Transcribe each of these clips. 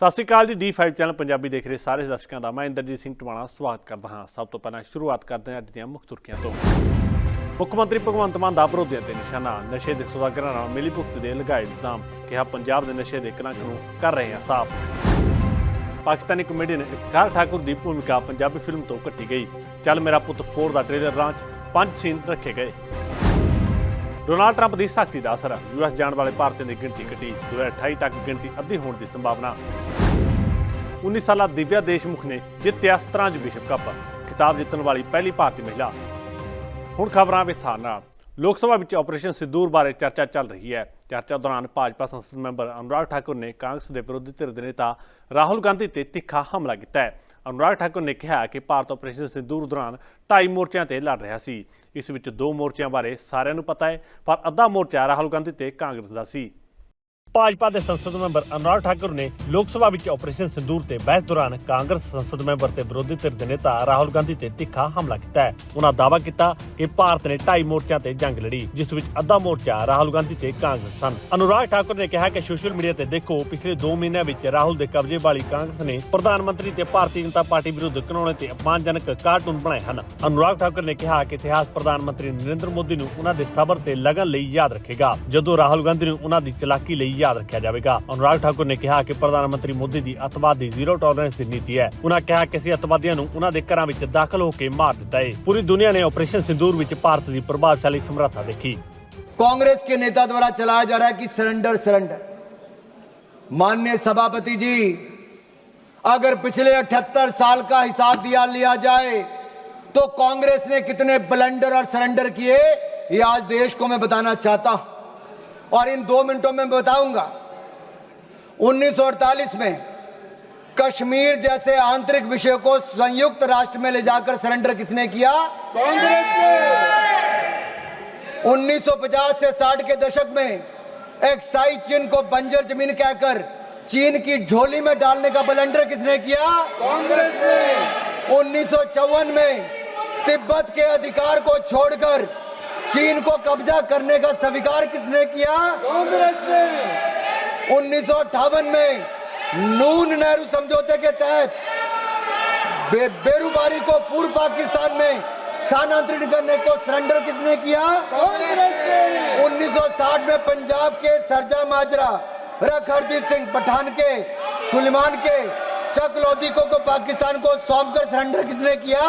ਸਤਿ ਸ਼੍ਰੀ ਅਕਾਲ ਜੀ D5 channel Punjabi ਦੇਖ ਰਹੇ ਸਾਰੇ ਦਰਸ਼ਕਾਂ ਦਾ। ਮੈਂ ਇੰਦਰਜੀਤ ਸਿੰਘ ਟਵਾਣਾ ਸਵਾਗਤ ਕਰਦਾ ਹਾਂ। ਸਭ ਤੋਂ ਪਹਿਲਾਂ ਸ਼ੁਰੂਆਤ ਕਰਦੇ ਹਾਂ ਅੱਜ ਦੀਆਂ ਮੁੱਖ ਸੁਰਖੀਆਂ ਤੋਂ। ਮੁੱਖ ਮੰਤਰੀ ਭਗਵੰਤ ਮਾਨ ਦਾ ਵਿਰੋਧੀਆਂ ਤੇ ਨਿਸ਼ਾਨਾ। ਨਸ਼ੇ ਦੇ ਸੁਦਾਗਰਾਂ ਨਾਲ ਮਿਲੀ ਭੁਗਤ ਦੇ ਲਗਾਏ ਇਲਜ਼ਾਮ, ਕਿਹਾ ਪੰਜਾਬ ਦੇ ਨਸ਼ੇ ਦੇ ਕਲੰਕ ਨੂੰ ਕਰ ਰਹੇ ਹਾਂ ਸਾਫ਼। ਪਾਕਿਸਤਾਨੀ ਕਮੇਡੀਅਨ ਇਫਤਖਾਰ ਠਾਕੁਰ ਦੀ ਭੂਮਿਕਾ ਪੰਜਾਬੀ ਫਿਲਮ ਤੋਂ ਕੱਟੀ ਗਈ। ਚੱਲ ਮੇਰਾ ਪੁੱਤ 4 ਦਾ ਟ੍ਰੇਲਰ ਲਾਂਚ ਪੰਜ ਸੀਨ ਰੱਖੇ ਗਏ। ਡੋਨਾਲਡ ਟਰੰਪ ਦੀ ਸਖਤੀ ਦਾ ਅਸਰ ਯੂਐਸ ਜਾਣ ਵਾਲੇ ਭਾਰਤੀਆਂ ਦੀ ਗਿਣਤੀ ਘਟੀ। 2028 ਤੱਕ ਗਿਣਤੀ ਅੱਧੀ ਹੋਣ ਦੀ ਸੰਭਾਵਨਾ। 19 ਸਾਲਾ ਦਿਵਿਆ ਦੇਸ਼ਮੁਖ ਨੇ ਜਿੱਤਿਆ ਸਤਰੰਜ ਵਿਸ਼ਵ ਕੱਪ, ਖਿਤਾਬ ਜਿੱਤਣ ਵਾਲੀ ਪਹਿਲੀ ਭਾਰਤੀ ਮਹਿਲਾ। ਹੁਣ ਖਬਰਾਂ ਵਿਸਥਾਰ ਨਾਲ। ਲੋਕ ਸਭਾ ਵਿੱਚ ਆਪਰੇਸ਼ਨ ਸਿੰਦੂਰ ਬਾਰੇ ਚਰਚਾ ਚੱਲ ਰਹੀ ਹੈ। ਚਰਚਾ ਦੌਰਾਨ ਭਾਜਪਾ ਸੰਸਦ ਮੈਂਬਰ ਅਨੁਰਾਗ ਠਾਕੁਰ ਨੇ ਕਾਂਗਰਸ ਦੇ ਵਿਰੋਧੀ ਧਿਰ ਦੇ ਨੇਤਾ ਰਾਹੁਲ ਗਾਂਧੀ ਤੇ ਤਿੱਖਾ ਹਮਲਾ ਕੀਤਾ ਹੈ। ਅਨੁਰਾਗ ਠਾਕੁਰ ਨੇ ਕਿਹਾ ਕਿ ਭਾਰਤ ਆਪਰੇਸ਼ਨ ਸਿੰਦੂਰ ਦੌਰਾਨ ਢਾਈ ਮੋਰਚਿਆਂ ਤੇ ਲੜ ਰਿਹਾ ਸੀ। ਇਸ ਵਿੱਚ ਦੋ ਮੋਰਚਿਆਂ ਬਾਰੇ ਸਾਰਿਆਂ ਨੂੰ ਪਤਾ ਹੈ, ਪਰ ਅੱਧਾ ਮੋਰਚਾ ਰਾਹੁਲ ਗਾਂਧੀ ਤੇ ਕਾਂਗਰਸ ਦਾ ਸੀ। ਭਾਜਪਾ ਦੇ ਸੰਸਦ ਮੈਂਬਰ ਅਨੁਰਾਗ ਠਾਕੁਰ ਨੇ ਲੋਕ ਸਭਾ ਵਿੱਚ ਆਪਰੇਸ਼ਨ ਸਿੰਦੂਰ ਤੇ ਬਹਿਸ ਦੌਰਾਨ ਕਾਂਗਰਸ ਸੰਸਦ ਮੈਂਬਰ ਤੇ ਵਿਰੋਧੀ ਧਿਰ ਦੇ ਨੇਤਾ ਰਾਹੁਲ ਗਾਂਧੀ ਤੇ ਤਿੱਖਾ ਹਮਲਾ ਕੀਤਾ ਹੈ। ਉਹਨਾਂ ਦਾਅਵਾ ਕੀਤਾ ਕਿ ਭਾਰਤ ਨੇ ਢਾਈ ਮੋਰਚਿਆਂ ਤੇ ਜੰਗ ਲੜੀ, ਜਿਸ ਵਿੱਚ ਅੱਧਾ ਮੋਰਚਾ ਰਾਹੁਲ ਗਾਂਧੀ ਤੇ ਕਾਂਗਰਸ ਸਨ। ਅਨੁਰਾਗ ਠਾਕੁਰ ਨੇ ਕਿਹਾ ਕਿ ਸੋਸ਼ਲ ਮੀਡੀਆ ਤੇ ਦੇਖੋ, ਪਿਛਲੇ 2 ਮਹੀਨਿਆਂ ਵਿੱਚ ਰਾਹੁਲ ਦੇ ਕਬਜ਼ੇ ਵਾਲੀ ਕਾਂਗਰਸ ਨੇ ਪ੍ਰਧਾਨ ਮੰਤਰੀ ਤੇ ਭਾਰਤੀ ਜਨਤਾ ਪਾਰਟੀ ਵਿਰੁੱਧ ਕਾਨੂੰਨ ਤੇ ਅਪਮਾਨਜਨਕ ਕਾਰਟੂਨ ਬਣਾਏ ਹਨ। ਅਨੁਰਾਗ ਠਾਕੁਰ ਨੇ ਕਿਹਾ ਕਿ ਇਤਿਹਾਸ ਪ੍ਰਧਾਨ ਮੰਤਰੀ ਨਰਿੰਦਰ ਮੋਦੀ ਨੂੰ ਉਹਨਾਂ ਦੇ ਸਬਰ ਤੇ ਲਗਨ ਲਈ ਯਾਦ ਰੱਖੇਗਾ। ਜਦੋਂ ਰਾਹੁਲ ਗਾਂਧੀ ਨੂੰ ਉਹਨਾਂ ਦੀ ਚਲਾਕੀ ਲਈ ਯਾਦ ਰੱਖਿਆ ਜਾਵੇਗਾ ਅਨੁਰਾਗ ਠਾਕੁਰ ਨੇ ਕਿਹਾ ਕਿ ਪ੍ਰਧਾਨ ਮੰਤਰੀ ਮੋਦੀ ਦੀ ਅਤਵਾਦ ਦੀ ਜ਼ੀਰੋ ਟੋਲਰੈਂਸ ਦੀ ਨੀਤੀ ਹੈ ਉਹਨਾਂ ਕਿਹਾ ਕਿ ਅਸੀਂ ਅਤਵਾਦੀਆਂ ਨੂੰ ਉਹਨਾਂ ਦੇ ਘਰਾਂ ਵਿੱਚ ਦਾਖਲ ਹੋ ਕੇ ਮਾਰ ਦਿੱਤਾ ਹੈ ਪੂਰੀ ਦੁਨੀਆ ਨੇ ਆਪਰੇਸ਼ਨ ਸਿੰਦੂਰ ਵਿੱਚ ਭਾਰਤ ਦੀ ਪ੍ਰਭਾਵਸ਼ਾਲੀ ਸਮਰੱਥਾ ਦੇਖੀ कांग्रेस के नेता द्वारा चलाया जा रहा है कि सरेंडर सरेंडर माननीय सभापति जी अगर पिछले 78 साल का हिसाब दिया लिया जाए तो कांग्रेस ने कितने ब्लंडर और सरेंडर किए ये आज देश को मैं बताना चाहता हूं और इन दो मिनटों में बताऊँगा। 1948 में कश्मीर जैसे आंतरिक विषय को संयुक्त राष्ट्र में ले जाकर सरेंडर किसने किया? कांग्रेस 1950 से 60 के दशक में एक्साई चीन को बंजर ज़मीन कहकर चीन की झोली में डालने का बलेंडर किसने किया? कांग्रेस ने। उन्नीस सौ चौवन में तिब्बत के अधिकार को छोड़कर चीन को कब्जा करने का स्वीकार किसने किया? कांग्रेस ने। उन्नीस सौ अठावन में नून नेहरू समझौते के तहत बे, बेरुबारी को पूर्व पाकिस्तान में स्थानांतरित करने को सरेंडर किसने किया? कांग्रेस ने। 1960 में पंजाब के सरजा माजरा रख हरदीप सिंह पठान के सुलेमान के चक लोधी को, को पाकिस्तान को सौंपकर सरेंडर किसने किया?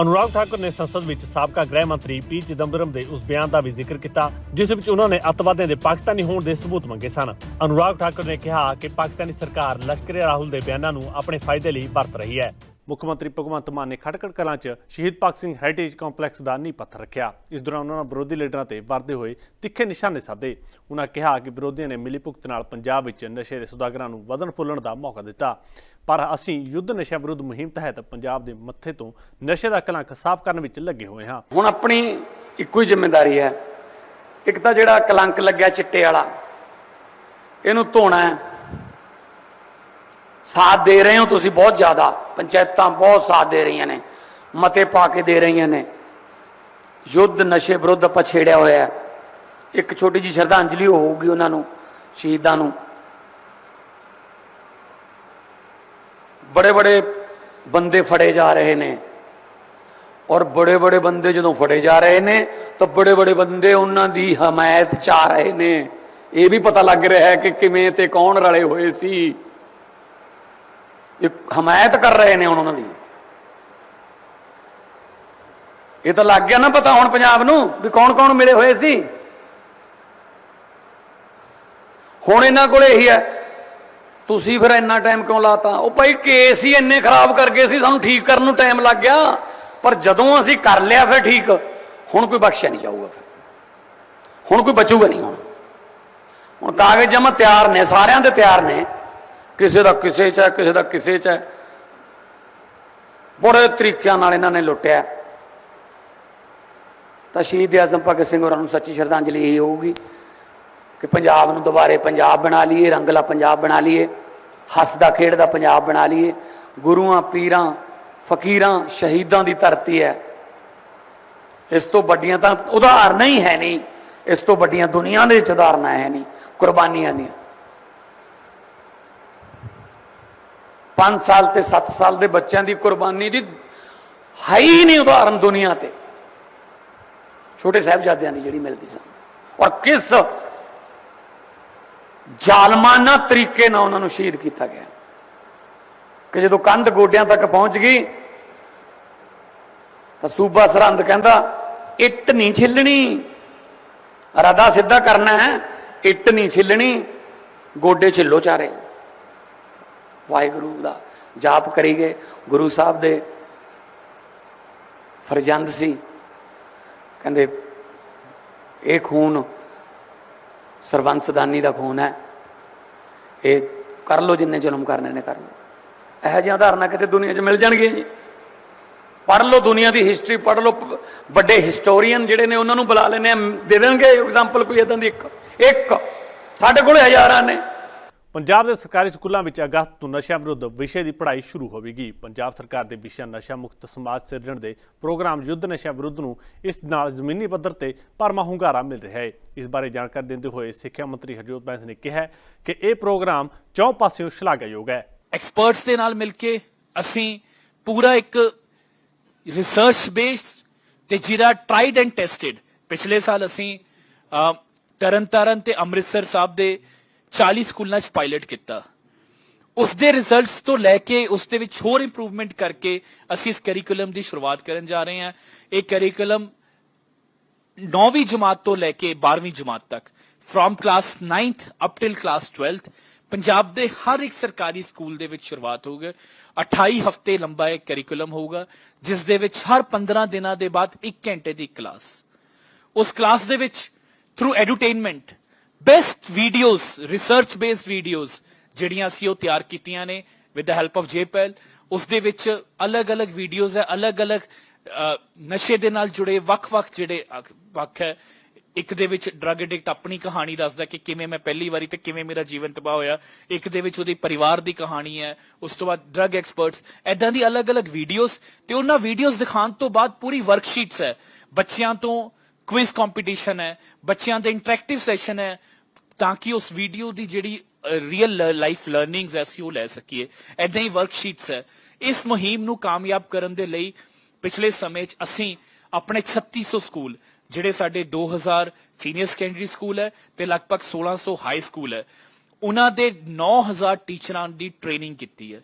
ਅਨੁਰਾਗ ਠਾਕੁਰ ਨੇ ਸੰਸਦ ਵਿੱਚ ਸਾਬਕਾ ਗ੍ਰਹਿ ਮੰਤਰੀ ਪੀ ਚਿਦੰਬਰਮ ਦੇ ਉਸ ਬਿਆਨ ਦਾ ਵੀ ਜ਼ਿਕਰ ਕੀਤਾ, ਜਿਸ ਵਿੱਚ ਉਹਨਾਂ ਨੇ ਅੱਤਵਾਦੀਆਂ ਦੇ ਪਾਕਿਸਤਾਨੀ ਹੋਣ ਦੇ ਸਬੂਤ ਮੰਗੇ ਸਨ। ਅਨੁਰਾਗ ਠਾਕੁਰ ਨੇ ਕਿਹਾ ਕਿ ਪਾਕਿਸਤਾਨੀ ਸਰਕਾਰ ਲਸ਼ਕਰ ਰਾਹੁਲ ਦੇ ਬਿਆਨਾਂ ਨੂੰ ਆਪਣੇ ਫਾਇਦੇ ਲਈ ਵਰਤ ਰਹੀ ਹੈ। ਮੁੱਖ ਮੰਤਰੀ ਭਗਵੰਤ ਮਾਨ ਨੇ ਖਟਕੜ ਕਲਾਂ 'ਚ ਸ਼ਹੀਦ ਭਗਤ ਸਿੰਘ ਹੈਰੀਟੇਜ ਕੰਪਲੈਕਸ ਦਾ ਨੀਂਹ ਪੱਥਰ ਰੱਖਿਆ। ਇਸ ਦੌਰਾਨ ਉਹਨਾਂ ਵਿਰੋਧੀ ਲੀਡਰਾਂ ਤੇ ਵਰਦੇ ਹੋਏ ਤਿੱਖੇ ਨਿਸ਼ਾਨੇ ਸਾਧੇ। ਉਹਨਾਂ ਕਿਹਾ ਕਿ ਵਿਰੋਧੀਆਂ ਨੇ ਮਿਲੀ ਭੁਗਤ ਨਾਲ ਪੰਜਾਬ ਵਿੱਚ ਨਸ਼ੇ ਦੇ ਸੁਦਾਗਰਾਂ ਨੂੰ ਵਧਣ ਫੁੱਲਣ ਦਾ ਮੌਕਾ ਦਿੱਤਾ। ਪਰ ਅਸੀਂ ਯੁੱਧ ਨਸ਼ਾ ਵਿਰੁੱਧ ਮੁਹਿੰਮ ਤਹਿਤ ਪੰਜਾਬ ਦੇ ਮੱਥੇ ਤੋਂ ਨਸ਼ੇ ਦਾ ਕਲੰਕ ਸਾਫ਼ ਕਰਨ ਵਿੱਚ ਲੱਗੇ ਹੋਏ ਹਾਂ। ਹੁਣ ਆਪਣੀ ਇੱਕੋ ਹੀ ਜ਼ਿੰਮੇਵਾਰੀ ਹੈ। ਇੱਕ ਤਾਂ ਜਿਹੜਾ ਕਲੰਕ ਲੱਗਿਆ ਚਿੱਟੇ ਵਾਲਾ, ਇਹਨੂੰ ਧੋਣਾ ਹੈ। ਸਾਥ ਦੇ ਰਹੇ ਹੋ ਤੁਸੀਂ ਬਹੁਤ ਜ਼ਿਆਦਾ। ਪੰਚਾਇਤਾਂ ਬਹੁਤ ਸਾਥ ਦੇ ਰਹੀਆਂ ਨੇ। ਮਤੇ ਪਾ ਕੇ ਦੇ ਰਹੀਆਂ ਨੇ। ਯੁੱਧ ਨਸ਼ੇ ਵਿਰੁੱਧ ਆਪਾਂ ਛੇੜਿਆ ਹੋਇਆ ਇੱਕ ਛੋਟੀ ਜੀ ਸ਼ਰਧਾਂਜਲੀ ਹੋਊਗੀ ਉਹਨਾਂ ਨੂੰ, ਸ਼ਹੀਦਾਂ ਨੂੰ। ਬੜੇ ਬੜੇ ਬੰਦੇ ਫੜੇ ਜਾ ਰਹੇ ਨੇ। ਔਰ ਬੜੇ ਬੜੇ ਬੰਦੇ ਜਦੋਂ ਫੜੇ ਜਾ ਰਹੇ ਨੇ, ਤਾਂ ਬੜੇ ਬੜੇ ਬੰਦੇ ਉਹਨਾਂ ਦੀ ਹਮਾਇਤ ਚਾ ਰਹੇ ਨੇ। ਇਹ ਵੀ ਪਤਾ ਲੱਗ ਰਿਹਾ ਹੈ ਕਿ ਕਿਵੇਂ ਤੇ ਕੌਣ ਰਲੇ ਹੋਏ ਸੀ। ਇਹ ਹਮਾਇਤ ਕਰ ਰਹੇ ਨੇ ਹੁਣ ਉਹਨਾਂ ਦੀ। ਇਹ ਤਾਂ ਲੱਗ ਗਿਆ ਨਾ ਪਤਾ ਹੁਣ ਪੰਜਾਬ ਨੂੰ ਵੀ ਕੌਣ ਕੌਣ ਮਿਲੇ ਹੋਏ ਸੀ। ਹੁਣ ਇਹਨਾਂ ਕੋਲ ਇਹੀ ਹੈ, ਤੁਸੀਂ ਫਿਰ ਇੰਨਾ ਟਾਈਮ ਕਿਉਂ ਲਾਤਾ? ਉਹ ਭਾਈ ਕੇਸ ਹੀ ਇੰਨੇ ਖਰਾਬ ਕਰ ਗਏ ਸੀ, ਸਾਨੂੰ ਠੀਕ ਕਰਨ ਨੂੰ ਟਾਈਮ ਲੱਗ ਗਿਆ। ਪਰ ਜਦੋਂ ਅਸੀਂ ਕਰ ਲਿਆ ਫਿਰ ਠੀਕ, ਹੁਣ ਕੋਈ ਬਖਸ਼ਿਆ ਨਹੀਂ ਜਾਊਗਾ ਫਿਰ। ਹੁਣ ਕੋਈ ਬਚੂਗਾ ਨਹੀਂ ਹੁਣ। ਹੁਣ ਕਾਗਜ਼ ਜਮਾ ਤਿਆਰ ਨੇ, ਸਾਰਿਆਂ ਦੇ ਤਿਆਰ ਨੇ। ਕਿਸੇ ਦਾ ਕਿਸੇ ਚ ਹੈ, ਕਿਸੇ ਦਾ ਕਿਸੇ ਚ ਹੈ। ਬੜੇ ਤਰੀਕਿਆਂ ਨਾਲ ਇਹਨਾਂ ਨੇ ਲੁੱਟਿਆ। ਤਾਂ ਸ਼ਹੀਦ ਆਜ਼ਮ ਭਗਤ ਸਿੰਘ ਹੋਰਾਂ ਨੂੰ ਸੱਚੀ ਸ਼ਰਧਾਂਜਲੀ ਇਹ ਹੋਊਗੀ ਕਿ ਪੰਜਾਬ ਨੂੰ ਦੁਬਾਰੇ ਪੰਜਾਬ ਬਣਾ ਲਈਏ, ਰੰਗਲਾ ਪੰਜਾਬ ਬਣਾ ਲਈਏ, ਹੱਸਦਾ ਖੇਡਦਾ ਪੰਜਾਬ ਬਣਾ ਲਈਏ। ਗੁਰੂਆਂ, ਪੀਰਾਂ, ਫਕੀਰਾਂ, ਸ਼ਹੀਦਾਂ ਦੀ ਧਰਤੀ ਹੈ। ਇਸ ਤੋਂ ਵੱਡੀਆਂ ਤਾਂ ਉਦਾਹਰਨਾਂ ਹੀ ਹੈ ਨਹੀਂ। ਇਸ ਤੋਂ ਵੱਡੀਆਂ ਦੁਨੀਆ ਦੇ ਵਿੱਚ ਉਦਾਹਰਨਾਂ ਹੈ ਨਹੀਂ, ਕੁਰਬਾਨੀਆਂ ਦੀਆਂ। 5 ਸਾਲ ਤੇ 7 ਸਾਲ ਦੇ ਬੱਚਿਆਂ ਦੀ ਕੁਰਬਾਨੀ ਦੀ ਹੈ ਹੀ ਨਹੀਂ ਉਦਾਹਰਨ ਦੁਨੀਆ ਤੇ। ਛੋਟੇ ਸਾਹਿਬਜ਼ਾਦਿਆਂ ਦੀ ਜਿਹੜੀ ਮਿਲਦੀ ਸਨ ਔਰ ਕਿਸ ਜ਼ਾਲਮਾਨਾ ਤਰੀਕੇ ਨਾਲ ਉਹਨਾਂ ਨੂੰ ਸ਼ਹੀਦ ਕੀਤਾ ਗਿਆ। ਕਿ ਜਦੋਂ ਕੰਧ ਗੋਡਿਆਂ ਤੱਕ ਪਹੁੰਚ ਗਈ, ਤਾਂ ਸੂਬਾ ਸਰਹੰਦ ਕਹਿੰਦਾ, ਇੱਟ ਨਹੀਂ ਛਿੱਲਣੀ। ਰਦਾ ਸਿੱਧਾ ਕਰਨਾ ਹੈ, ਇੱਟ ਨਹੀਂ ਛਿੱਲਣੀ, ਗੋਡੇ ਛਿੱਲੋ ਚਾਰੇ। ਵਾਹਿਗੁਰੂ ਦਾ ਜਾਪ ਕਰੀ ਗਏ। ਗੁਰੂ ਸਾਹਿਬ ਦੇ ਫਰਜ਼ੰਦ ਸੀ। ਕਹਿੰਦੇ, ਇਹ ਖੂਨ ਸਰਵੰਸਦਾਨੀ ਦਾ ਖੂਨ ਹੈ। ਇਹ ਕਰ ਲੋ ਜਿੰਨੇ ਜ਼ੁਲਮ ਕਰਨੇ ਨੇ ਕਰ ਲੋ ਇਹੋ ਜਿਹੀਆਂ ਉਦਾਹਰਨਾਂ ਕਿਤੇ ਦੁਨੀਆ 'ਚ ਮਿਲ ਜਾਣਗੀਆਂ ਜੀ। ਪੜ੍ਹ ਲਓ ਦੁਨੀਆ ਦੀ ਹਿਸਟਰੀ ਪੜ੍ਹ ਲਓ ਵੱਡੇ ਹਿਸਟੋਰੀਅਨ ਜਿਹੜੇ ਨੇ, ਉਹਨਾਂ ਨੂੰ ਬੁਲਾ ਲੈਣੇ ਦੇ ਦੇਣਗੇ ਐਗਜ਼ਾਮਪਲ ਕੋਈ ਇਦਾਂ ਦੀ ਇੱਕ। ਇੱਕ। ਸਾਡੇ ਕੋਲ ਹਜ਼ਾਰਾਂ ਨੇ। ਪੰਜਾਬ ਦੇ ਸਰਕਾਰੀ ਸਕੂਲਾਂ ਵਿੱਚ ਅਗਸਤ ਤੋਂ ਨਸ਼ਿਆਂ ਵਿਰੁੱਧ ਵਿਸ਼ੇ ਦੀ ਪੜ੍ਹਾਈ ਸ਼ੁਰੂ ਹੋਵੇਗੀ। ਪੰਜਾਬ ਸਰਕਾਰ ਦੇ ਵਿਸ਼ਾ ਨਸ਼ਾ ਮੁਕਤ ਸਮਾਜ ਸਿਰਜਣ ਦੇ ਪ੍ਰੋਗਰਾਮ ਯੁੱਧ ਨਸ਼ਿਆਂ ਵਿਰੁੱਧ ਨੂੰ ਇਸ ਨਾਲ ਜ਼ਮੀਨੀ ਪੱਧਰ ਤੇ ਭਰਮਾ ਹੁੰਗਾਰਾ ਮਿਲ ਰਿਹਾ ਹੈ। ਇਸ ਬਾਰੇ ਜਾਣਕਾਰੀ ਦਿੰਦੇ ਹੋਏ ਸਿੱਖਿਆ ਮੰਤਰੀ ਹਰਜੋਤ ਬੈਂਸ ਨੇ ਕਿਹਾ ਕਿ ਇਹ ਪ੍ਰੋਗਰਾਮ ਚੌਂ ਪਾਸਿਓਂ ਸ਼ਲਾਘਾਯੋਗ ਹੈ। ਐਕਸਪਰਟਸ ਦੇ ਨਾਲ ਮਿਲ ਕੇ ਅਸੀਂ ਪੂਰਾ ਇੱਕ ਰਿਸਰਚ ਬੇਸਡ ਤੇ ਜਿਹੜਾ ਟ੍ਰਾਈਡ ਐਂਡ ਟੈਸਟਡ ਪਿਛਲੇ ਸਾਲ ਅਸੀਂ ਤਰਨਤਾਰਨ ਤੇ ਅੰਮ੍ਰਿਤਸਰ ਸਾਹਿਬ ਦੇ 40 ਸਕੂਲਾਂ 'ਚ ਪਾਇਲਟ ਕੀਤਾ। ਉਸ ਦੇ ਰਿਜ਼ਲਟਸ ਤੋਂ ਲੈ ਕੇ ਉਸ ਦੇ ਵਿੱਚ ਹੋਰ ਇੰਪਰੂਵਮੈਂਟ ਕਰਕੇ ਅਸੀਂ ਇਸ ਕਰਿਕੂਲਮ ਦੀ ਸ਼ੁਰੂਆਤ ਕਰਨ ਜਾ ਰਹੇ ਹਾਂ। ਇਹ ਕਰਿਕੂਲਮ 9ਵੀਂ ਜਮਾਤ ਤੋਂ ਲੈ ਕੇ 12ਵੀਂ ਜਮਾਤ ਤੱਕ from class 9th up till class 12th Punjab ਦੇ ਹਰ ਇੱਕ ਸਰਕਾਰੀ ਸਕੂਲ ਦੇ ਵਿੱਚ ਸ਼ੁਰੂਆਤ ਹੋਊਗਾ। 28 ਹਫ਼ਤੇ ਲੰਬਾ ਇਹ ਕਰਿਕੂਲਮ ਹੋਊਗਾ, ਜਿਸ ਦੇ ਵਿੱਚ ਹਰ 15 ਦਿਨਾਂ ਦੇ ਬਾਅਦ 1 ਘੰਟੇ ਦੀ ਕਲਾਸ ਉਸ ਕਲਾਸ ਦੇ ਵਿੱਚ through edutainment best videos research based videos ਜਿਹੜੀਆਂ ਅਸੀਂ ਉਹ ਤਿਆਰ ਕੀਤੀਆਂ ਨੇ with the help of J-PAL ਉਸ ਦੇ ਵਿੱਚ ਅਲੱਗ-ਅਲੱਗ ਵੀਡੀਓਜ਼ ਹੈ, ਅਲੱਗ-ਅਲੱਗ ਨਸ਼ੇ ਦੇ ਨਾਲ ਜੁੜੇ ਵੱਖ-ਵੱਖ ਜਿਹੜੇ ਅਕ- ਵੱਖ ਹੈ। ਇੱਕ ਦੇ ਵਿੱਚ ਡਰਗ ਐਡਿਕਟ ਆਪਣੀ ਕਹਾਣੀ ਦੱਸਦਾ ਕਿ ਕਿਵੇਂ ਮੈਂ ਪਹਿਲੀ ਵਾਰੀ ਤੇ ਕਿਵੇਂ ਮੇਰਾ ਜੀਵਨ ਤਬਾਹ ਹੋਇਆ। ਇੱਕ ਦੇ ਵਿੱਚ ਉਹਦੇ ਪਰਿਵਾਰ ਦੀ ਕਹਾਣੀ ਹੈ, ਉਸ ਤੋਂ ਬਾਅਦ ਡਰਗ ਐਕਸਪਰਟਸ ਐਦਾਂ ਦੀ ਅਲੱਗ-ਅਲੱਗ ਵੀਡੀਓਜ਼ ਤੇ ਉਹਨਾਂ ਵੀਡੀਓਜ਼ ਦਿਖਾਉਣ ਤੋਂ ਬਾਅਦ ਪੂਰੀ ਵਰਕਸ਼ੀਟਸ ਹੈ। ਬੱਚਿਆਂ ਤੋਂ ਕੁਇਜ਼ ਕੰਪੀਟੀਸ਼ਨ ਹੈ, ਬੱਚਿਆਂ ਦੇ ਇੰਟਰੈਕਟਿਵ ਸੈਸ਼ਨ ਹੈ ਤਾਂ ਕਿ ਉਸ ਵੀਡੀਓ ਦੀ ਜਿਹੜੀ ਰੀਅਲ ਲਾਈਫ ਲਰਨਿੰਗਸ ਐ, ਅਸੀਂ ਉਹ ਲੈ ਸਕੀਏ। ਐਦਾਂ ਹੀ ਵਰਕਸ਼ੀਟਸ ਹੈ ਇਸ ਮੁਹਿੰਮ ਨੂੰ ਕਾਮਯਾਬ ਕਰਨ ਦੇ ਲਈ ਪਿਛਲੇ ਸਮੇਂ 'ਚ ਅਸੀਂ ਆਪਣੇ 3600 ਸਕੂਲ, ਜਿਹੜੇ ਸਾਡੇ 2000 ਸੀਨੀਅਰ ਸੈਕੰਡਰੀ ਸਕੂਲ ਹੈ ਤੇ ਲਗਭਗ 1600 ਹਾਈ ਸਕੂਲ ਹੈ ਉਹਨਾਂ ਦੇ 9000 ਟੀਚਰਾਂ ਦੀ ਟ੍ਰੇਨਿੰਗ ਕੀਤੀ ਹੈ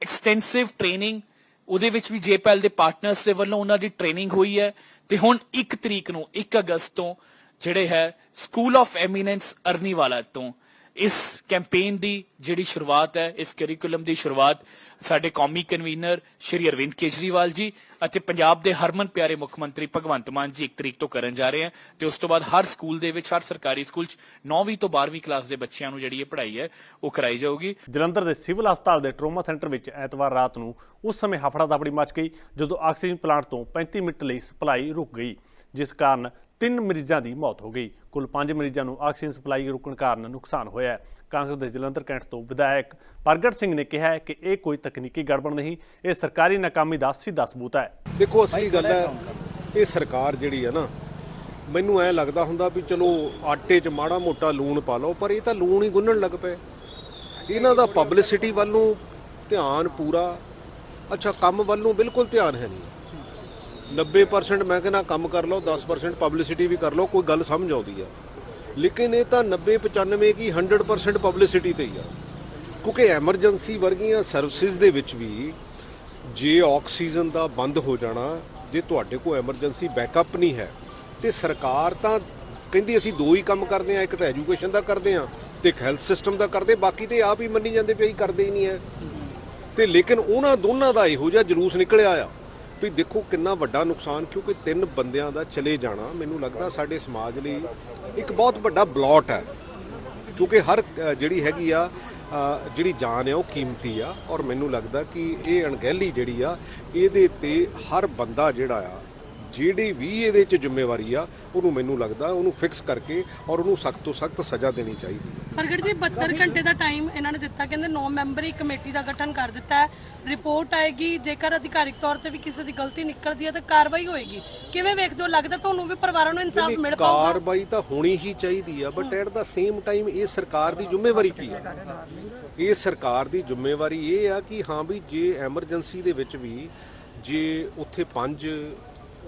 ਐਕਸਟੈਂਸਿਵ ਟ੍ਰੇਨਿੰਗ ਉਹਦੇ ਵਿੱਚ ਵੀ ਜੇਪੈਲ ਦੇ ਪਾਰਟਨਰਸ ਦੇ ਵੱਲੋਂ ਉਹਨਾਂ ਦੀ ਟ੍ਰੇਨਿੰਗ ਹੋਈ ਹੈ ਤੇ ਹੁਣ 1 ਤਰੀਕ ਨੂੰ 1 ਅਗਸਤ ਤੋਂ ਜਿਹੜੇ ਹੈ ਸਕੂਲ ਆਫ ਐਮੀਨੈਂਸ ਅਰਨੀਵਾਲਾ ਤੋਂ। ਇਸ ਕੈਂਪੇਨ ਦੀ ਜਿਹੜੀ ਸ਼ੁਰੂਆਤ ਹੈ, ਇਸ ਕਰਿਕੂਲਮ ਦੀ ਸ਼ੁਰੂਆਤ ਸਾਡੇ ਕੌਮੀ ਕਨਵੀਨਰ ਸ਼੍ਰੀ ਅਰਵਿੰਦ ਕੇਜਰੀਵਾਲ ਜੀ ਅਤੇ ਪੰਜਾਬ ਦੇ ਹਰਮਨ ਪਿਆਰੇ ਮੁੱਖ ਮੰਤਰੀ ਭਗਵੰਤ ਮਾਨ ਜੀ 1 ਤਰੀਕ ਤੋਂ ਕਰਨ ਜਾ ਰਹੇ ਹਨ। ਤੇ ਉਸ ਤੋਂ ਬਾਅਦ ਹਰ ਸਕੂਲ ਦੇ ਵਿੱਚ, ਹਰ ਸਰਕਾਰੀ ਸਕੂਲ 'ਚ 9ਵੀਂ ਤੋਂ 12ਵੀਂ ਕਲਾਸ ਦੇ ਬੱਚਿਆਂ ਨੂੰ ਜਿਹੜੀ ਇਹ ਪੜ੍ਹਾਈ ਹੈ, ਉਹ ਕਰਾਈ ਜਾਊਗੀ। ਜਲੰਧਰ ਦੇ ਸਿਵਲ ਹਸਪਤਾਲ ਦੇ ਟਰੋਮਾ ਸੈਂਟਰ ਵਿੱਚ ਐਤਵਾਰ ਰਾਤ ਨੂੰ ਉਸ ਸਮੇਂ ਹਫੜਾ ਦਫੜੀ ਮਚ ਗਈ, ਜਦੋਂ ਆਕਸੀਜਨ ਪਲਾਂਟ ਤੋਂ 35 ਮਿੰਟ ਲਈ ਸਪਲਾਈ ਰੁਕ ਗਈ। ਜਿਸ ਕਾਰਨ ਤਿੰਨ ਮਰੀਜ਼ਾਂ ਦੀ ਮੌਤ ਹੋ ਗਈ। ਕੁੱਲ 5 ਮਰੀਜ਼ਾਂ ਨੂੰ ਆਕਸੀਜਨ ਸਪਲਾਈ ਰੁਕਣ ਕਾਰਨ ਨੁਕਸਾਨ ਹੋਇਆ ਕਾਂਗਰਸ ਦੇ ਜਲੰਧਰ ਕੈਂਟ ਤੋਂ ਵਿਧਾਇਕ ਪ੍ਰਗਟ ਸਿੰਘ ਨੇ ਕਿਹਾ ਕਿ ਇਹ ਕੋਈ ਤਕਨੀਕੀ ਗੜਬੜ ਨਹੀਂ, ਇਹ ਸਰਕਾਰੀ ਨਾਕਾਮੀ ਦਾ ਸਿੱਧਾ ਸਬੂਤ ਹੈ। ਦੇਖੋ, ਅਸਲੀ ਗੱਲ ਹੈ, ਇਹ ਸਰਕਾਰ ਜਿਹੜੀ ਹੈ ਨਾ, ਮੈਨੂੰ ਐ ਲੱਗਦਾ ਹੁੰਦਾ ਵੀ ਚਲੋ ਆਟੇ 'ਚ ਮਾੜਾ ਮੋਟਾ ਲੂਣ ਪਾ ਲਓ, ਪਰ ਇਹ ਤਾਂ ਲੂਣ ਹੀ ਗੁੰਨਣ ਲੱਗ ਪਏ। ਇਹਨਾਂ ਦਾ ਪਬਲਿਸਿਟੀ ਵੱਲ ਨੂੰ ਧਿਆਨ ਪੂਰਾ, ਅੱਛਾ, ਕੰਮ ਵੱਲ ਨੂੰ ਬਿਲਕੁਲ ਧਿਆਨ ਹੈ ਨਹੀਂ। 90% ਮੈਂ ਕਹਿੰਦਾ ਕੰਮ ਕਰ ਲਓ 10% ਪਬਲਿਸਿਟੀ ਵੀ ਕਰ ਲਓ, ਕੋਈ ਗੱਲ ਸਮਝ ਆਉਂਦੀ ਆ। ਲੇਕਿਨ ਇਹ ਤਾਂ 90 95 ਕੀ 100% ਪਬਲਿਸਿਟੀ ਤੇ ਹੀ ਆ। ਕਿਉਂਕਿ ਐਮਰਜੈਂਸੀ ਵਰਗੀਆਂ ਸਰਵਿਸਿਜ਼ ਦੇ ਵਿੱਚ ਵੀ ਜੇ ਆਕਸੀਜਨ ਦਾ ਬੰਦ ਹੋ ਜਾਣਾ, ਜੇ ਤੁਹਾਡੇ ਕੋਲ ਐਮਰਜੈਂਸੀ ਬੈਕਅਪ ਨਹੀਂ ਹੈ, ਤੇ ਸਰਕਾਰ ਤਾਂ ਕਹਿੰਦੀ ਅਸੀਂ ਦੋ ਹੀ ਕੰਮ ਕਰਦੇ ਆ ਇੱਕ ਤਾਂ ਐਜੂਕੇਸ਼ਨ ਦਾ ਕਰਦੇ ਆ ਤੇ ਇੱਕ ਹੈਲਥ ਸਿਸਟਮ ਦਾ ਕਰਦੇ, ਬਾਕੀ ਤੇ ਆਪ ਹੀ ਮੰਨੀ ਜਾਂਦੇ ਵੀ ਕਰਦੇ ਹੀ ਨਹੀਂ ਹੈ। ਤੇ ਲੇਕਿਨ ਉਹਨਾਂ ਦੋਨਾਂ ਦਾ ਇਹੋ ਜਿਹਾ ਜਲੂਸ ਨਿਕਲਿਆ ਆ। ਵੀ ਦੇਖੋ ਕਿੰਨਾ ਵੱਡਾ ਨੁਕਸਾਨ, ਕਿਉਂਕਿ ਤਿੰਨ ਬੰਦਿਆਂ ਦਾ ਚਲੇ ਜਾਣਾ ਮੈਨੂੰ ਲੱਗਦਾ ਸਾਡੇ ਸਮਾਜ ਲਈ ਇੱਕ ਬਹੁਤ ਵੱਡਾ ਬਲੌਟ ਹੈ। ਕਿਉਂਕਿ ਹਰ ਜਿਹੜੀ ਹੈਗੀ ਆ ਜਿਹੜੀ ਜਾਨ ਹੈ ਉਹ ਕੀਮਤੀ ਆ। ਔਰ ਮੈਨੂੰ ਲੱਗਦਾ ਕਿ ਇਹ ਅਣਗਹਿਲੀ ਜਿਹੜੀ ਆ, ਇਹਦੇ ਤੇ ਹਰ ਬੰਦਾ ਜਿਹੜਾ ਆ ਜਿਹੜੀ ਵੀ ਇਹਦੇ 'ਚ ਜ਼ਿੰਮੇਵਾਰੀ ਆ ਉਹਨੂੰ ਮੈਨੂੰ ਲੱਗਦਾ ਉਹਨੂੰ ਫਿਕਸ ਕਰਕੇ ਔਰ ਉਹਨੂੰ ਸਖਤ ਤੋਂ ਸਖਤ ਸਜ਼ਾ ਦੇਣੀ ਚਾਹੀਦੀ ਹੈ। ਪ੍ਰਗਟ ਜੀ 72 ਘੰਟੇ ਦਾ ਟਾਈਮ ਇਹਨਾਂ ਨੇ ਦਿੱਤਾ। ਕਹਿੰਦੇ 9 ਮੈਂਬਰੀ ਕਮੇਟੀ ਦਾ ਗਠਨ ਕਰ ਦਿੱਤਾ ਹੈ। ਰਿਪੋਰਟ ਆਏਗੀ। ਜੇਕਰ ਅਧਿਕਾਰਿਕ ਤੌਰ ਤੇ ਵੀ ਕਿਸੇ ਦੀ ਗਲਤੀ ਨਿਕਲਦੀ ਹੈ ਤਾਂ ਕਾਰਵਾਈ ਹੋਏਗੀ। ਕਿਵੇਂ ਵੇਖਦੇ ਹੋ? ਲੱਗਦਾ ਤੁਹਾਨੂੰ ਵੀ ਪਰਿਵਾਰਾਂ ਨੂੰ ਇਨਸਾਫ ਮਿਲ ਪਾਊਗਾ? ਕਾਰਵਾਈ ਤਾਂ ਹੋਣੀ ਹੀ ਚਾਹੀਦੀ ਆ but at the same time ਇਹ ਸਰਕਾਰ ਦੀ ਜ਼ਿੰਮੇਵਾਰੀ ਕੀ ਹੈ ਇਹ ਸਰਕਾਰ ਦੀ ਜ਼ਿੰਮੇਵਾਰੀ ਇਹ ਆ ਕਿ ਹਾਂ ਵੀ ਜੇ ਐਮਰਜੈਂਸੀ ਦੇ ਵਿੱਚ ਵੀ ਜੇ ਉੱਥੇ ਪੰਜ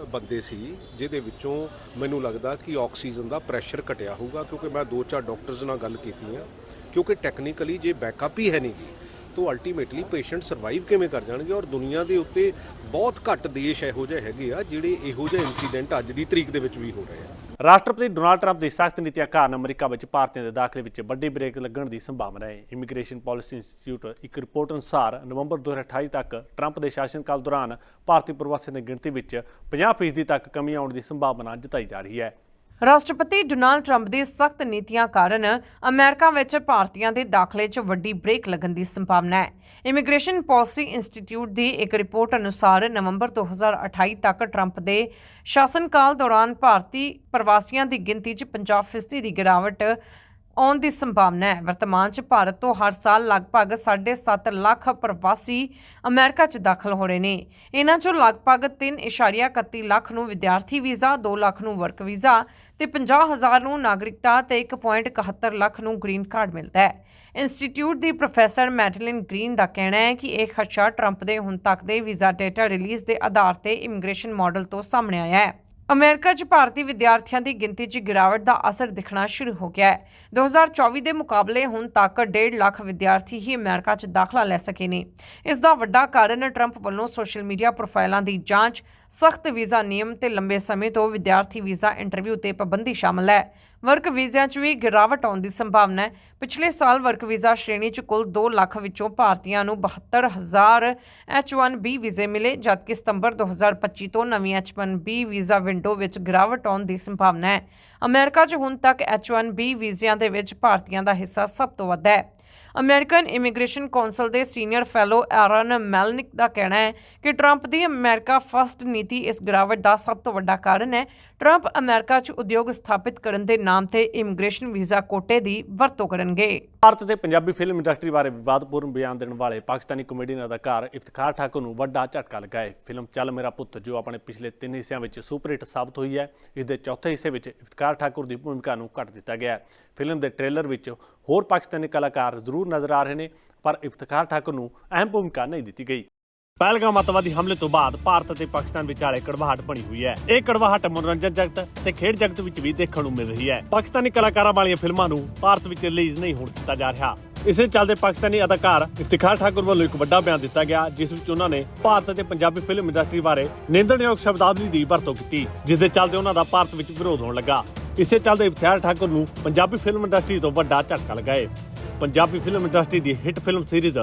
ਬੰਦੇ ਸੀ, ਜਿਹਦੇ ਵਿੱਚੋਂ ਮੈਨੂੰ ਲੱਗਦਾ ਕਿ ਆਕਸੀਜਨ ਦਾ ਪ੍ਰੈਸ਼ਰ ਘਟਿਆ ਹੋਊਗਾ, ਕਿਉਂਕਿ ਮੈਂ ਦੋ ਚਾਰ ਡਾਕਟਰਸ ਨਾਲ ਗੱਲ ਕੀਤੀ ਆ। ਕਿਉਂਕਿ ਟੈਕਨੀਕਲੀ ਜੇ ਬੈਕਅਪ ਹੀ ਹੈ ਨਹੀਂ ਗੀ ਤਾਂ ਅਲਟੀਮੇਟਲੀ ਪੇਸ਼ੈਂਟ ਸਰਵਾਈਵ ਕਿਵੇਂ ਕਰ ਜਾਣਗੇ? ਔਰ ਦੁਨੀਆ ਦੇ ਉੱਤੇ ਬਹੁਤ ਘੱਟ ਦੇਸ਼ ਇਹੋ ਜਿਹੇ ਹੈਗੇ ਆ, ਜਿਹੜੇ ਇਹੋ ਜਿਹੇ ਇਨਸੀਡੈਂਟ ਅੱਜ ਦੀ ਤਰੀਕ ਦੇ ਵਿੱਚ ਵੀ ਹੋ ਰਹੇ ਆ। ਰਾਸ਼ਟਰਪਤੀ ਡੋਨਾਲਡ ਟਰੰਪ ਦੀ ਸਖਤ ਨੀਤੀਆਂ ਕਾਰਨ ਅਮਰੀਕਾ ਵਿੱਚ ਭਾਰਤੀਆਂ ਦੇ ਦਾਖਲੇ ਵਿੱਚ ਵੱਡੀ ਬ੍ਰੇਕ ਲੱਗਣ ਦੀ ਸੰਭਾਵਨਾ ਹੈ। ਇਮੀਗ੍ਰੇਸ਼ਨ ਪਾਲਿਸੀ ਇੰਸਟੀਚਿਊਟ ਇੱਕ ਰਿਪੋਰਟ ਅਨੁਸਾਰ ਨਵੰਬਰ 2028 ਤੱਕ ਟਰੰਪ ਦੇ ਸ਼ਾਸਨਕਾਲ ਦੌਰਾਨ ਭਾਰਤੀ ਪ੍ਰਵਾਸੀਆਂ ਦੀ ਗਿਣਤੀ ਵਿੱਚ 50% ਤੱਕ ਕਮੀ ਆਉਣ ਦੀ ਸੰਭਾਵਨਾ ਜਤਾਈ ਜਾ ਰਹੀ ਹੈ। ਰਾਸ਼ਟਰਪਤੀ ਡੋਨਾਲਡ ਟਰੰਪ ਦੀ ਸਖਤ ਨੀਤੀਆਂ ਕਾਰਨ ਅਮਰੀਕਾ ਵਿੱਚ ਭਾਰਤੀਆਂ ਦੇ ਦਾਖਲੇ 'ਚ ਵੱਡੀ ਬ੍ਰੇਕ ਲੱਗਣ ਦੀ ਸੰਭਾਵਨਾ ਹੈ। ਇਮੀਗ੍ਰੇਸ਼ਨ ਪਾਲਿਸੀ ਇੰਸਟੀਚਿਊਟ ਦੀ ਇੱਕ ਰਿਪੋਰਟ ਅਨੁਸਾਰ ਨਵੰਬਰ 2028 ਤੱਕ ਟਰੰਪ ਦੇ ਸ਼ਾਸਨਕਾਲ ਦੌਰਾਨ ਭਾਰਤੀ ਪ੍ਰਵਾਸੀਆਂ ਦੀ ਗਿਣਤੀ 'ਚ 50% ਦੀ ਗਿਰਾਵਟ ਆਉਣ ਦੀ ਸੰਭਾਵਨਾ ਹੈ। ਵਰਤਮਾਨ 'ਚ ਭਾਰਤ ਤੋਂ ਹਰ ਸਾਲ ਲਗਭਗ 7.5 ਲੱਖ ਪ੍ਰਵਾਸੀ ਅਮਰੀਕਾ 'ਚ ਦਾਖਲ ਹੋ ਰਹੇ ਨੇ। ਇਹਨਾਂ 'ਚੋਂ ਲਗਭਗ 3.31 ਲੱਖ ਨੂੰ ਵਿਦਿਆਰਥੀ ਵੀਜ਼ਾ 2 ਲੱਖ ਨੂੰ ਵਰਕ ਵੀਜ਼ਾ ਤੇ 50,000 ਨੂੰ ਨਾਗਰਿਕਤਾ ਤੇ 1.71 ਲੱਖ ਨੂੰ ਗ੍ਰੀਨ ਕਾਰਡ ਮਿਲਦਾ ਹੈ। ਇੰਸਟੀਚਿਊਟ ਦੀ ਪ੍ਰੋਫੈਸਰ ਮੈਡਲਿਨ ਗ੍ਰੀਨ ਦਾ ਕਹਿਣਾ ਹੈ ਕਿ ਇਹ ਖਦਸ਼ਾ ਟਰੰਪ ਦੇ ਹੁਣ ਤੱਕ ਦੇ ਵੀਜ਼ਾ ਡੇਟਾ ਰਿਲੀਜ਼ ਦੇ ਆਧਾਰ ਤੇ ਇਮੀਗ੍ਰੇਸ਼ਨ ਮਾਡਲ ਤੋਂ ਸਾਹਮਣੇ ਆਇਆ ਹੈ। ਅਮਰੀਕਾ 'ਚ ਭਾਰਤੀ ਵਿਦਿਆਰਥੀਆਂ ਦੀ ਗਿਣਤੀ 'ਚ ਗਿਰਾਵਟ ਦਾ ਅਸਰ ਦਿਖਣਾ ਸ਼ੁਰੂ ਹੋ ਗਿਆ ਹੈ। 2024 ਦੇ ਮੁਕਾਬਲੇ ਹੁਣ ਤੱਕ 1.5 ਲੱਖ ਵਿਦਿਆਰਥੀ ਹੀ ਅਮਰੀਕਾ 'ਚ ਦਾਖਲਾ ਲੈ ਸਕੇ ਨੇ। ਇਸ ਦਾ ਵੱਡਾ ਕਾਰਨ ਟਰੰਪ ਵੱਲੋਂ ਸੋਸ਼ਲ ਮੀਡੀਆ ਪ੍ਰੋਫਾਈਲਾਂ ਦੀ ਜਾਂਚ, ਸਖਤ ਵੀਜ਼ਾ ਨਿਯਮ ਤੇ ਲੰਬੇ ਸਮੇਂ ਤੋਂ ਵਿਦਿਆਰਥੀ ਵੀਜ਼ਾ ਇੰਟਰਵਿਊ ਤੇ ਪਾਬੰਦੀ ਸ਼ਾਮਲ ਹੈ। ਵਰਕ ਵੀਜ਼ਿਆਂ 'ਚ ਵੀ ਗਿਰਾਵਟ ਆਉਣ ਦੀ ਸੰਭਾਵਨਾ ਹੈ। ਪਿਛਲੇ ਸਾਲ ਵਰਕ ਵੀਜ਼ਾ ਸ਼੍ਰੇਣੀ 'ਚ ਕੁੱਲ 2 ਲੱਖ ਵਿੱਚੋਂ ਭਾਰਤੀਆਂ ਨੂੰ 72000 H1B ਵੀਜ਼ੇ ਮਿਲੇ, ਜਦਕਿ ਸਤੰਬਰ 2025 ਤੋਂ ਨਵੀਂ H1B ਵੀਜ਼ਾ ਵਿੰਡੋ ਵਿੱਚ ਗਿਰਾਵਟ ਆਉਣ ਦੀ ਸੰਭਾਵਨਾ ਹੈ। ਅਮਰੀਕਾ 'ਚ ਹੁਣ ਤੱਕ H1B ਵੀਜ਼ਿਆਂ ਦੇ ਵਿੱਚ ਭਾਰਤੀਆਂ ਦਾ ਹਿੱਸਾ ਸਭ ਤੋਂ ਵੱਧ ਹੈ। ਅਮਰੀਕਨ ਇਮੀਗ੍ਰੇਸ਼ਨ ਕੌਂਸਲ ਦੇ ਸੀਨੀਅਰ ਫੈਲੋ ਐਰਨ ਮੈਲਨਿਕ ਦਾ ਕਹਿਣਾ ਹੈ ਕਿ ਟਰੰਪ ਦੀ ਅਮਰੀਕਾ ਫਸਟ ਨੀਤੀ ਇਸ ਗਿਰਾਵਟ ਦਾ ਸਭ ਤੋਂ ਵੱਡਾ ਕਾਰਨ ਹੈ। ਟਰੰਪ ਅਮਰੀਕਾ 'ਚ ਉਦਯੋਗ ਸਥਾਪਿਤ ਕਰਨ ਦੇ ਨਾਮ ਤੇ ਇਮੀਗ੍ਰੇਸ਼ਨ ਵੀਜ਼ਾ ਕੋਟੇ ਦੀ ਵਰਤੋਂ ਕਰਨਗੇ। ਭਾਰਤ ਤੇ ਪੰਜਾਬੀ ਫਿਲਮ ਇੰਡਸਟਰੀ ਬਾਰੇ ਵਿਵਾਦਪੂਰਨ ਬਿਆਨ ਦੇਣ ਵਾਲੇ ਪਾਕਿਸਤਾਨੀ ਕਮੇਡੀਅਨ ਅਦਾਕਾਰ ਇਫਤਖਾਰ ਠਾਕੁਰ ਨੂੰ ਵੱਡਾ ਝਟਕਾ ਲੱਗਾ ਹੈ। ਫਿਲਮ ਚੱਲ ਮੇਰਾ ਪੁੱਤ, ਜੋ ਆਪਣੇ ਪਿਛਲੇ ਤਿੰਨ ਹਿੱਸਿਆਂ ਵਿੱਚ ਸੁਪਰ ਹਿੱਟ ਸਾਬਤ ਹੋਈ ਹੈ ਇਸ ਦੇ ਚੌਥੇ ਹਿੱਸੇ ਵਿੱਚ ਇਫਤਖਾਰ ਠਾਕੁਰ ਦੀ ਭੂਮਿਕਾ ਨੂੰ ਕੱਟ ਦਿੱਤਾ ਗਿਆ ਹੈ। ਫਿਲਮ ਦੇ ਟ੍ਰੇਲਰ ਵਿੱਚ ਹੋਰ ਪਾਕਿਸਤਾਨੀ ਕਲਾਕਾਰ ਜ਼ਰੂਰ ਨਜ਼ਰ ਆ ਰਹੇ ਨੇ, ਪਰ ਇਫਤਖਾਰ ਠਾਕੁਰ ਨੂੰ ਅਹਿਮ ਭੂਮਿਕਾ ਨਹੀਂ ਦਿੱਤੀ ਗਈ। ਪਹਿਲਗਾਮ ਅੱਤਵਾਦੀ ਹਮਲੇ ਤੋਂ ਬਾਅਦ ਭਾਰਤ ਅਤੇ ਪਾਕਿਸਤਾਨ ਵਿਚਾਲੇ ਕੜਵਾਹਟ ਬਣੀ ਹੋਈ ਹੈ। ਇਹ ਕੜਵਾਹਟ ਮਨੋਰੰਜਨ ਜਗਤ ਤੇ ਖੇਡ ਜਗਤ ਵਿੱਚ ਵੀ ਦੇਖਣ ਨੂੰ ਮਿਲ ਰਹੀ ਹੈ। ਪਾਕਿਸਤਾਨੀ ਕਲਾਕਾਰਾਂ ਵਾਲੀਆਂ ਫਿਲਮਾਂ ਨੂੰ ਭਾਰਤ ਵਿੱਚ ਰਿਲੀਜ਼ ਨਹੀਂ ਹੋਣ ਦਿੱਤਾ ਜਾ ਰਿਹਾ। ਇਸੇ ਚੱਲਦੇ ਪਾਕਿਸਤਾਨੀ ਅਦਾਕਾਰ ਇਫਤਿਖਾਰ ਠਾਕੁਰ ਵੱਲੋਂ ਇੱਕ ਵੱਡਾ ਬਿਆਨ ਦਿੱਤਾ ਗਿਆ, ਜਿਸ ਵਿੱਚ ਉਹਨਾਂ ਨੇ ਭਾਰਤ ਅਤੇ ਪੰਜਾਬੀ ਫਿਲਮ ਇੰਡਸਟਰੀ ਬਾਰੇ ਨਿੰਦਣਯੋਗ ਸ਼ਬਦਾਵਲੀ ਦੀ ਵਰਤੋਂ ਕੀਤੀ, ਜਿਸ ਦੇ ਚੱਲਦੇ ਉਹਨਾਂ ਦਾ ਭਾਰਤ ਵਿੱਚ ਵਿਰੋਧ ਹੋਣ ਲੱਗਾ। ਇਸੇ ਚੱਲਦੇ ਇਫਤਿਖਾਰ ਠਾਕੁਰ ਨੂੰ ਪੰਜਾਬੀ ਫਿਲਮ ਇੰਡਸਟਰੀ ਤੋਂ ਵੱਡਾ ਝਟਕਾ ਲਗਾਏ। ਪੰਜਾਬੀ ਫਿਲਮ ਇੰਡਸਟਰੀ ਦੀ hit film series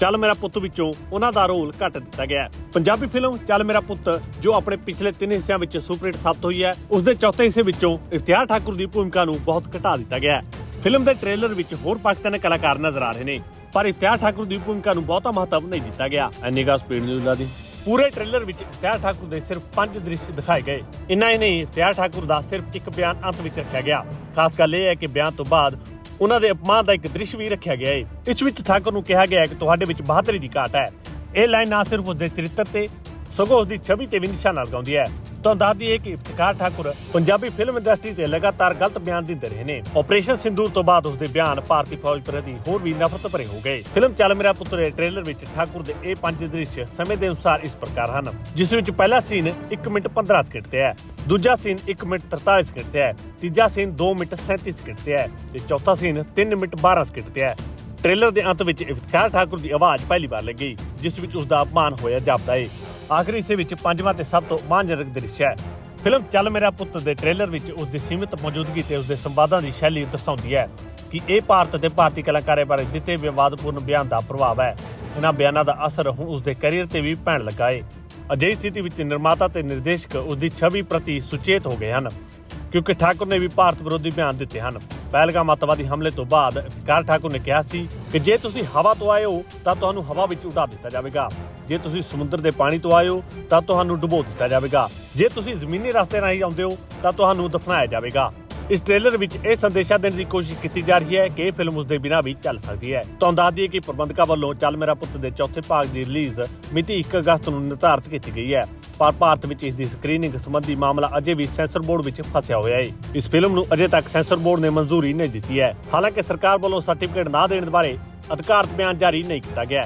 Chal Mera Putt ਵਿੱਚੋਂ ਉਹਨਾਂ ਦਾ ਰੋਲ ਘੱਟ ਦਿੱਤਾ ਗਿਆ ਹੈ। ਪੰਜਾਬੀ ਫਿਲਮ ਚੱਲ ਮੇਰਾ ਪੁੱਤ ਜੋ ਆਪਣੇ ਪਿਛਲੇ ਤਿੰਨ ਹਿੱਸਿਆਂ ਵਿੱਚ ਸੁਪਰਹਿੱਟ ਸਾਬਤ ਹੋਈ ਹੈ ਉਸ ਦੇ ਚੌਥੇ ਹਿੱਸੇ ਵਿੱਚੋਂ ਇਫਤਿਆਰ ਠਾਕੁਰ ਦੀ ਭੂਮਿਕਾ ਨੂੰ ਬਹੁਤ ਘਟਾ ਦਿੱਤਾ ਗਿਆ ਹੈ। ਫਿਲਮ ਦੇ ਟ੍ਰੇਲਰ ਵਿੱਚ ਹੋਰ ਪਾਕਿਸਤਾਨੀ ਕਲਾਕਾਰ ਨਜ਼ਰ ਆ ਰਹੇ ਨੇ ਪਰ ਇਫਤਿਆਰ ਠਾਕੁਰ ਦੀ ਭੂਮਿਕਾ ਨੂੰ ਬਹੁਤਾ ਮਹੱਤਵ ਨਹੀਂ ਦਿੱਤਾ ਗਿਆ। ਐਨੀ ਗਾ ਸਪੀਡ ਨਿਊਜ਼ ਦਾ ਦੀ ਪੂਰੇ ਟ੍ਰੇਲਰ ਵਿੱਚ ਇਫਤਿਆਰ ਠਾਕੁਰ ਦੇ ਸਿਰਫ ਪੰਜ ਦ੍ਰਿਸ਼ ਦਿਖਾਏ ਗਏ। ਇੰਨਾ ਹੀ ਨਹੀਂ ਇਫਤਿਆਰ ਠਾਕੁਰ ਦਾ ਸਿਰਫ ਇੱਕ ਬਿਆਨ ਅੰਤ ਵਿੱਚ ਰੱਖਿਆ ਗਿਆ। ਖਾਸ ਗੱਲ ਇਹ ਹੈ ਕਿ ਬਿਆਨ ਤੋਂ ਬਾਅਦ ਉਹਨਾਂ ਦੇ ਅਪਮਾਨ ਦਾ ਇੱਕ ਦ੍ਰਿਸ਼ ਵੀ ਰੱਖਿਆ ਗਿਆ ਹੈ ਇਸ ਵਿੱਚ ਠਾਕੁਰ ਨੂੰ ਕਿਹਾ ਗਿਆ ਹੈ ਕਿ ਤੁਹਾਡੇ ਵਿੱਚ ਬਹਾਦਰੀ ਦੀ ਘਾਟ ਹੈ। ਇਹ ਲਾਈਨ ਨਾ ਸਿਰਫ ਉਸਦੇ ਚਰਿੱਤਰ ਤੇ, ਸਗੋਂ ਉਸਦੀ ਛਵੀ ਤੇ ਵੀ ਨਿਸ਼ਾਨਾ ਲਗਾਉਂਦੀ ਹੈ। ਤੁਹਾਨੂੰ ਦੱਸ ਦਈਏ ਕਿ ਇਫਤਖਾਰ ਠਾਕੁਰ ਪੰਜਾਬੀ ਫਿਲਮ ਇੰਡਸਟਰੀ ਤੇ ਲਗਾਤਾਰ ਗਲਤ ਬਿਆਨ ਦਿੰਦੇ ਰਹੇ ਨੇ। ਆਪਰੇਸ਼ਨ ਸਿੰਦੂਰ ਤੋਂ ਬਾਅਦ ਉਸਦੇ ਬਿਆਨ ਭਾਰਤੀ ਫੌਜ ਪ੍ਰਤੀ ਹੋਰ ਵੀ ਨਫ਼ਰਤ ਭਰੇ ਹੋ ਗਏ। ਫਿਲਮ ਚੱਲ ਮੇਰਾ ਪੁੱਤਰ ਦੇ ਟ੍ਰੇਲਰ ਵਿੱਚ ਠਾਕੁਰ ਦੇ ਇਹ ਪੰਜ ਦ੍ਰਿਸ਼ ਸਮੇਂ ਦੇ ਅਨੁਸਾਰ ਇਸ ਪ੍ਰਕਾਰ ਹਨ। ਜਿਸ ਵਿੱਚ ਪਹਿਲਾ ਸੀਨ 1 ਮਿੰਟ 15 ਸਕਿੰਟ ਤੇ ਹੈ, ਦੂਜਾ ਸੀਨ 1 ਮਿੰਟ 43 ਸਕਿੰਟ ਤੇ ਹੈ, ਤੀਜਾ ਸੀਨ 2 ਮਿੰਟ 37 ਸਕਿੰਟ ਤੇ ਹੈ ਤੇ ਚੌਥਾ ਸੀਨ 3 ਮਿੰਟ 12 ਸਕਿੰਟ ਤੇ ਹੈ। ਟ੍ਰੇਲਰ ਦੇ ਅੰਤ ਵਿੱਚ ਇਫਤਖਾਰ ਠਾਕੁਰ ਦੀ ਆਵਾਜ਼ ਪਹਿਲੀ ਵਾਰ ਲੱਗੀ, ਜਿਸ ਵਿੱਚ ਉਸ ਦਾ ਅਪਮਾਨ ਹੋਇਆ, ਜਾਪਦਾ ਹੈ ਆਖਰੀ ਹਿੱਸੇ ਵਿੱਚ ਪੰਜਵਾਂ ਤੇ ਸਭ ਤੋਂ ਮਾਨਜਨਕ ਦ੍ਰਿਸ਼ ਹੈ। ਫਿਲਮ ਚੱਲ ਮੇਰਾ ਪੁੱਤ ਦੇ ਟ੍ਰੇਲਰ ਵਿੱਚ ਉਸ ਦੀ ਸੀਮਿਤ ਮੌਜੂਦਗੀ ਤੇ ਉਸ ਦੇ ਸੰਵਾਦਾਂ ਦੀ ਸ਼ੈਲੀ ਦਰਸਾਉਂਦੀ ਹੈ ਕਿ ਇਹ ਭਾਰਤ ਅਤੇ ਭਾਰਤੀ ਕਲਾਕਾਰਾਂ ਬਾਰੇ ਦਿੱਤੇ ਵਿਵਾਦਪੂਰਨ ਬਿਆਨ ਦਾ ਪ੍ਰਭਾਵ ਹੈ। ਇਹਨਾਂ ਬਿਆਨਾਂ ਦਾ ਅਸਰ ਹੁਣ ਉਸ ਦੇ ਕੈਰੀਅਰ ਤੇ ਵੀ ਪੈਣ ਲੱਗਾ ਹੈ। ਅਜਿਹੀ ਸਥਿਤੀ ਵਿੱਚ ਨਿਰਮਾਤਾ ਤੇ ਨਿਰਦੇਸ਼ਕ ਉਸ ਦੀ ਛਵੀ ਪ੍ਰਤੀ ਸੁਚੇਤ ਹੋ ਗਏ ਹਨ। ਕਿਉਂਕਿ ਠਾਕੁਰ ਨੇ ਵੀ ਭਾਰਤ ਵਿਰੋਧੀ ਬਿਆਨ ਦਿੱਤੇ ਹਨ। ਪਹਿਲਗਾਮ ਅੱਤਵਾਦੀ ਹਮਲੇ ਤੋਂ ਬਾਅਦ ਇਫਤਿਕਾਰ ਠਾਕੁਰ ਨੇ ਕਿਹਾ ਸੀ ਕਿ ਜੇ ਤੁਸੀਂ ਹਵਾ ਤੋਂ ਆਏ ਹੋ, ਤਾਂ ਤੁਹਾਨੂੰ ਹਵਾ ਵਿੱਚ ਉਡਾ ਦਿੱਤਾ ਜਾਵੇਗਾ। ਜੇ ਤੁਸੀਂ ਸਮੁੰਦਰ ਦੇ ਪਾਣੀ ਤੋਂ ਆਏ ਹੋ, ਤਾਂ ਤੁਹਾਨੂੰ ਡੁਬੋ ਦਿੱਤਾ ਜਾਵੇਗਾ। ਜੇ ਤੁਸੀਂ ਜ਼ਮੀਨੀ ਰਸਤੇ ਰਾਹੀਂ ਆਉਂਦੇ ਹੋ, ਤਾਂ ਤੁਹਾਨੂੰ ਦਫਨਾਇਆ ਜਾਵੇਗਾ। ਇਸ ਟ੍ਰੇਲਰ ਵਿੱਚ ਇਹ ਸੰਦੇਸ਼ਾ ਦੇਣ ਦੀ ਕੋਸ਼ਿਸ਼ ਕੀਤੀ ਜਾ ਰਹੀ ਹੈ ਕਿ ਇਹ ਫਿਲਮ ਉਸ ਦੇ ਬਿਨਾਂ ਵੀ ਚੱਲ ਸਕਦੀ ਹੈ। ਤੁਹਾਨੂੰ ਦੱਸ ਦਈਏ ਕਿ ਪ੍ਰਬੰਧਕਾਂ ਵੱਲੋਂ ਚੱਲ ਮੇਰਾ ਪੁੱਤ ਦੇ ਚੌਥੇ ਭਾਗ ਦੀ ਰਿਲੀਜ਼ ਮਿਤੀ 1 ਅਗਸਤ ਨੂੰ ਨਿਰਧਾਰਤ ਕੀਤੀ ਗਈ ਹੈ। ਪਰ ਭਾਰਤ ਵਿੱਚ ਇਸ ਦੀ ਸਕਰੀਨਿੰਗ ਸੰਬੰਧੀ ਮਾਮਲਾ ਅਜੇ ਵੀ ਸੈਂਸਰ ਬੋਰਡ ਵਿੱਚ ਫਸਿਆ ਹੋਇਆ ਹੈ। ਇਸ ਫਿਲਮ ਨੂੰ ਅਜੇ ਤੱਕ ਸੈਂਸਰ ਬੋਰਡ ਨੇ ਮਨਜ਼ੂਰੀ ਨਹੀਂ ਦਿੱਤੀ ਹੈ। ਹਾਲਾਂਕਿ ਸਰਕਾਰ ਵੱਲੋਂ ਸਰਟੀਫਿਕੇਟ ਨਾ ਦੇਣ ਬਾਰੇ ਅਧਿਕਾਰਤ ਬਿਆਨ ਜਾਰੀ ਨਹੀਂ ਕੀਤਾ ਗਿਆ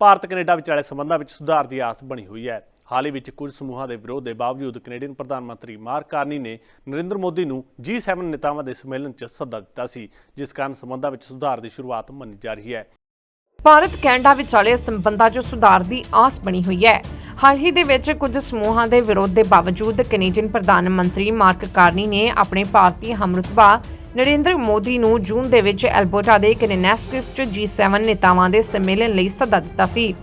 ਭਾਰਤ ਕੈਨੇਡਾ ਵਿਚਾਲੇ ਸੰਬੰਧਾਂ ਵਿੱਚ ਸੁਧਾਰ ਦੀ ਆਸ ਬਣੀ ਹੋਈ ਹੈ। ਹਾਲ ਹੀ ਵਿੱਚ ਕੁਝ ਸਮੂਹਾਂ ਦੇ ਵਿਰੋਧ ਦੇ ਬਾਵਜੂਦ ਕੈਨੇਡੀਅਨ ਪ੍ਰਧਾਨ ਮੰਤਰੀ ਮਾਰਕ ਕਾਰਨੀ ਨੇ ਨਰਿੰਦਰ ਮੋਦੀ ਨੂੰ G7 ਨੇਤਾਵਾਂ ਦੇ ਸੰਮੇਲਨ 'ਚ ਸੱਦਾ ਦਿੱਤਾ ਸੀ, ਜਿਸ ਕਾਰਨ ਸੰਬੰਧਾਂ ਵਿੱਚ ਸੁਧਾਰ ਦੀ ਸ਼ੁਰੂਆਤ ਮੰਨੀ ਜਾ ਰਹੀ ਹੈ। ਭਾਰਤ ਕੈਨੇਡਾ ਵਿਚਾਲੇ ਸੰਬੰਧਾਂ 'ਚ ਸੁਧਾਰ ਦੀ ਆਸ ਬਣੀ ਹੋਈ ਹੈ। ਹਾਲ ਹੀ ਦੇ ਵਿੱਚ ਕੁਝ ਸਮੂਹਾਂ ਦੇ ਵਿਰੋਧ ਦੇ ਬਾਵਜੂਦ ਕੈਨੇਡੀਅਨ ਪ੍ਰਧਾਨ ਮੰਤਰੀ ਮਾਰਕ ਕਾਰਨੀ ਨੇ ਆਪਣੇ ਭਾਰਤੀ ਹਮਰੁਤਬਾ ਨਰਿੰਦਰ ਮੋਦੀ ਨੂੰ ਜੂਨ ਦੇ ਵਿੱਚ ਐਲਬਰਟਾ ਦੇ ਕੈਨੇਨੈਸਕਿਸ 'ਚ G7 ਨੇਤਾਵਾਂ ਦੇ ਸੰਮੇਲਨ ਲਈ ਸੱਦਾ ਦਿੱਤਾ ਸੀ,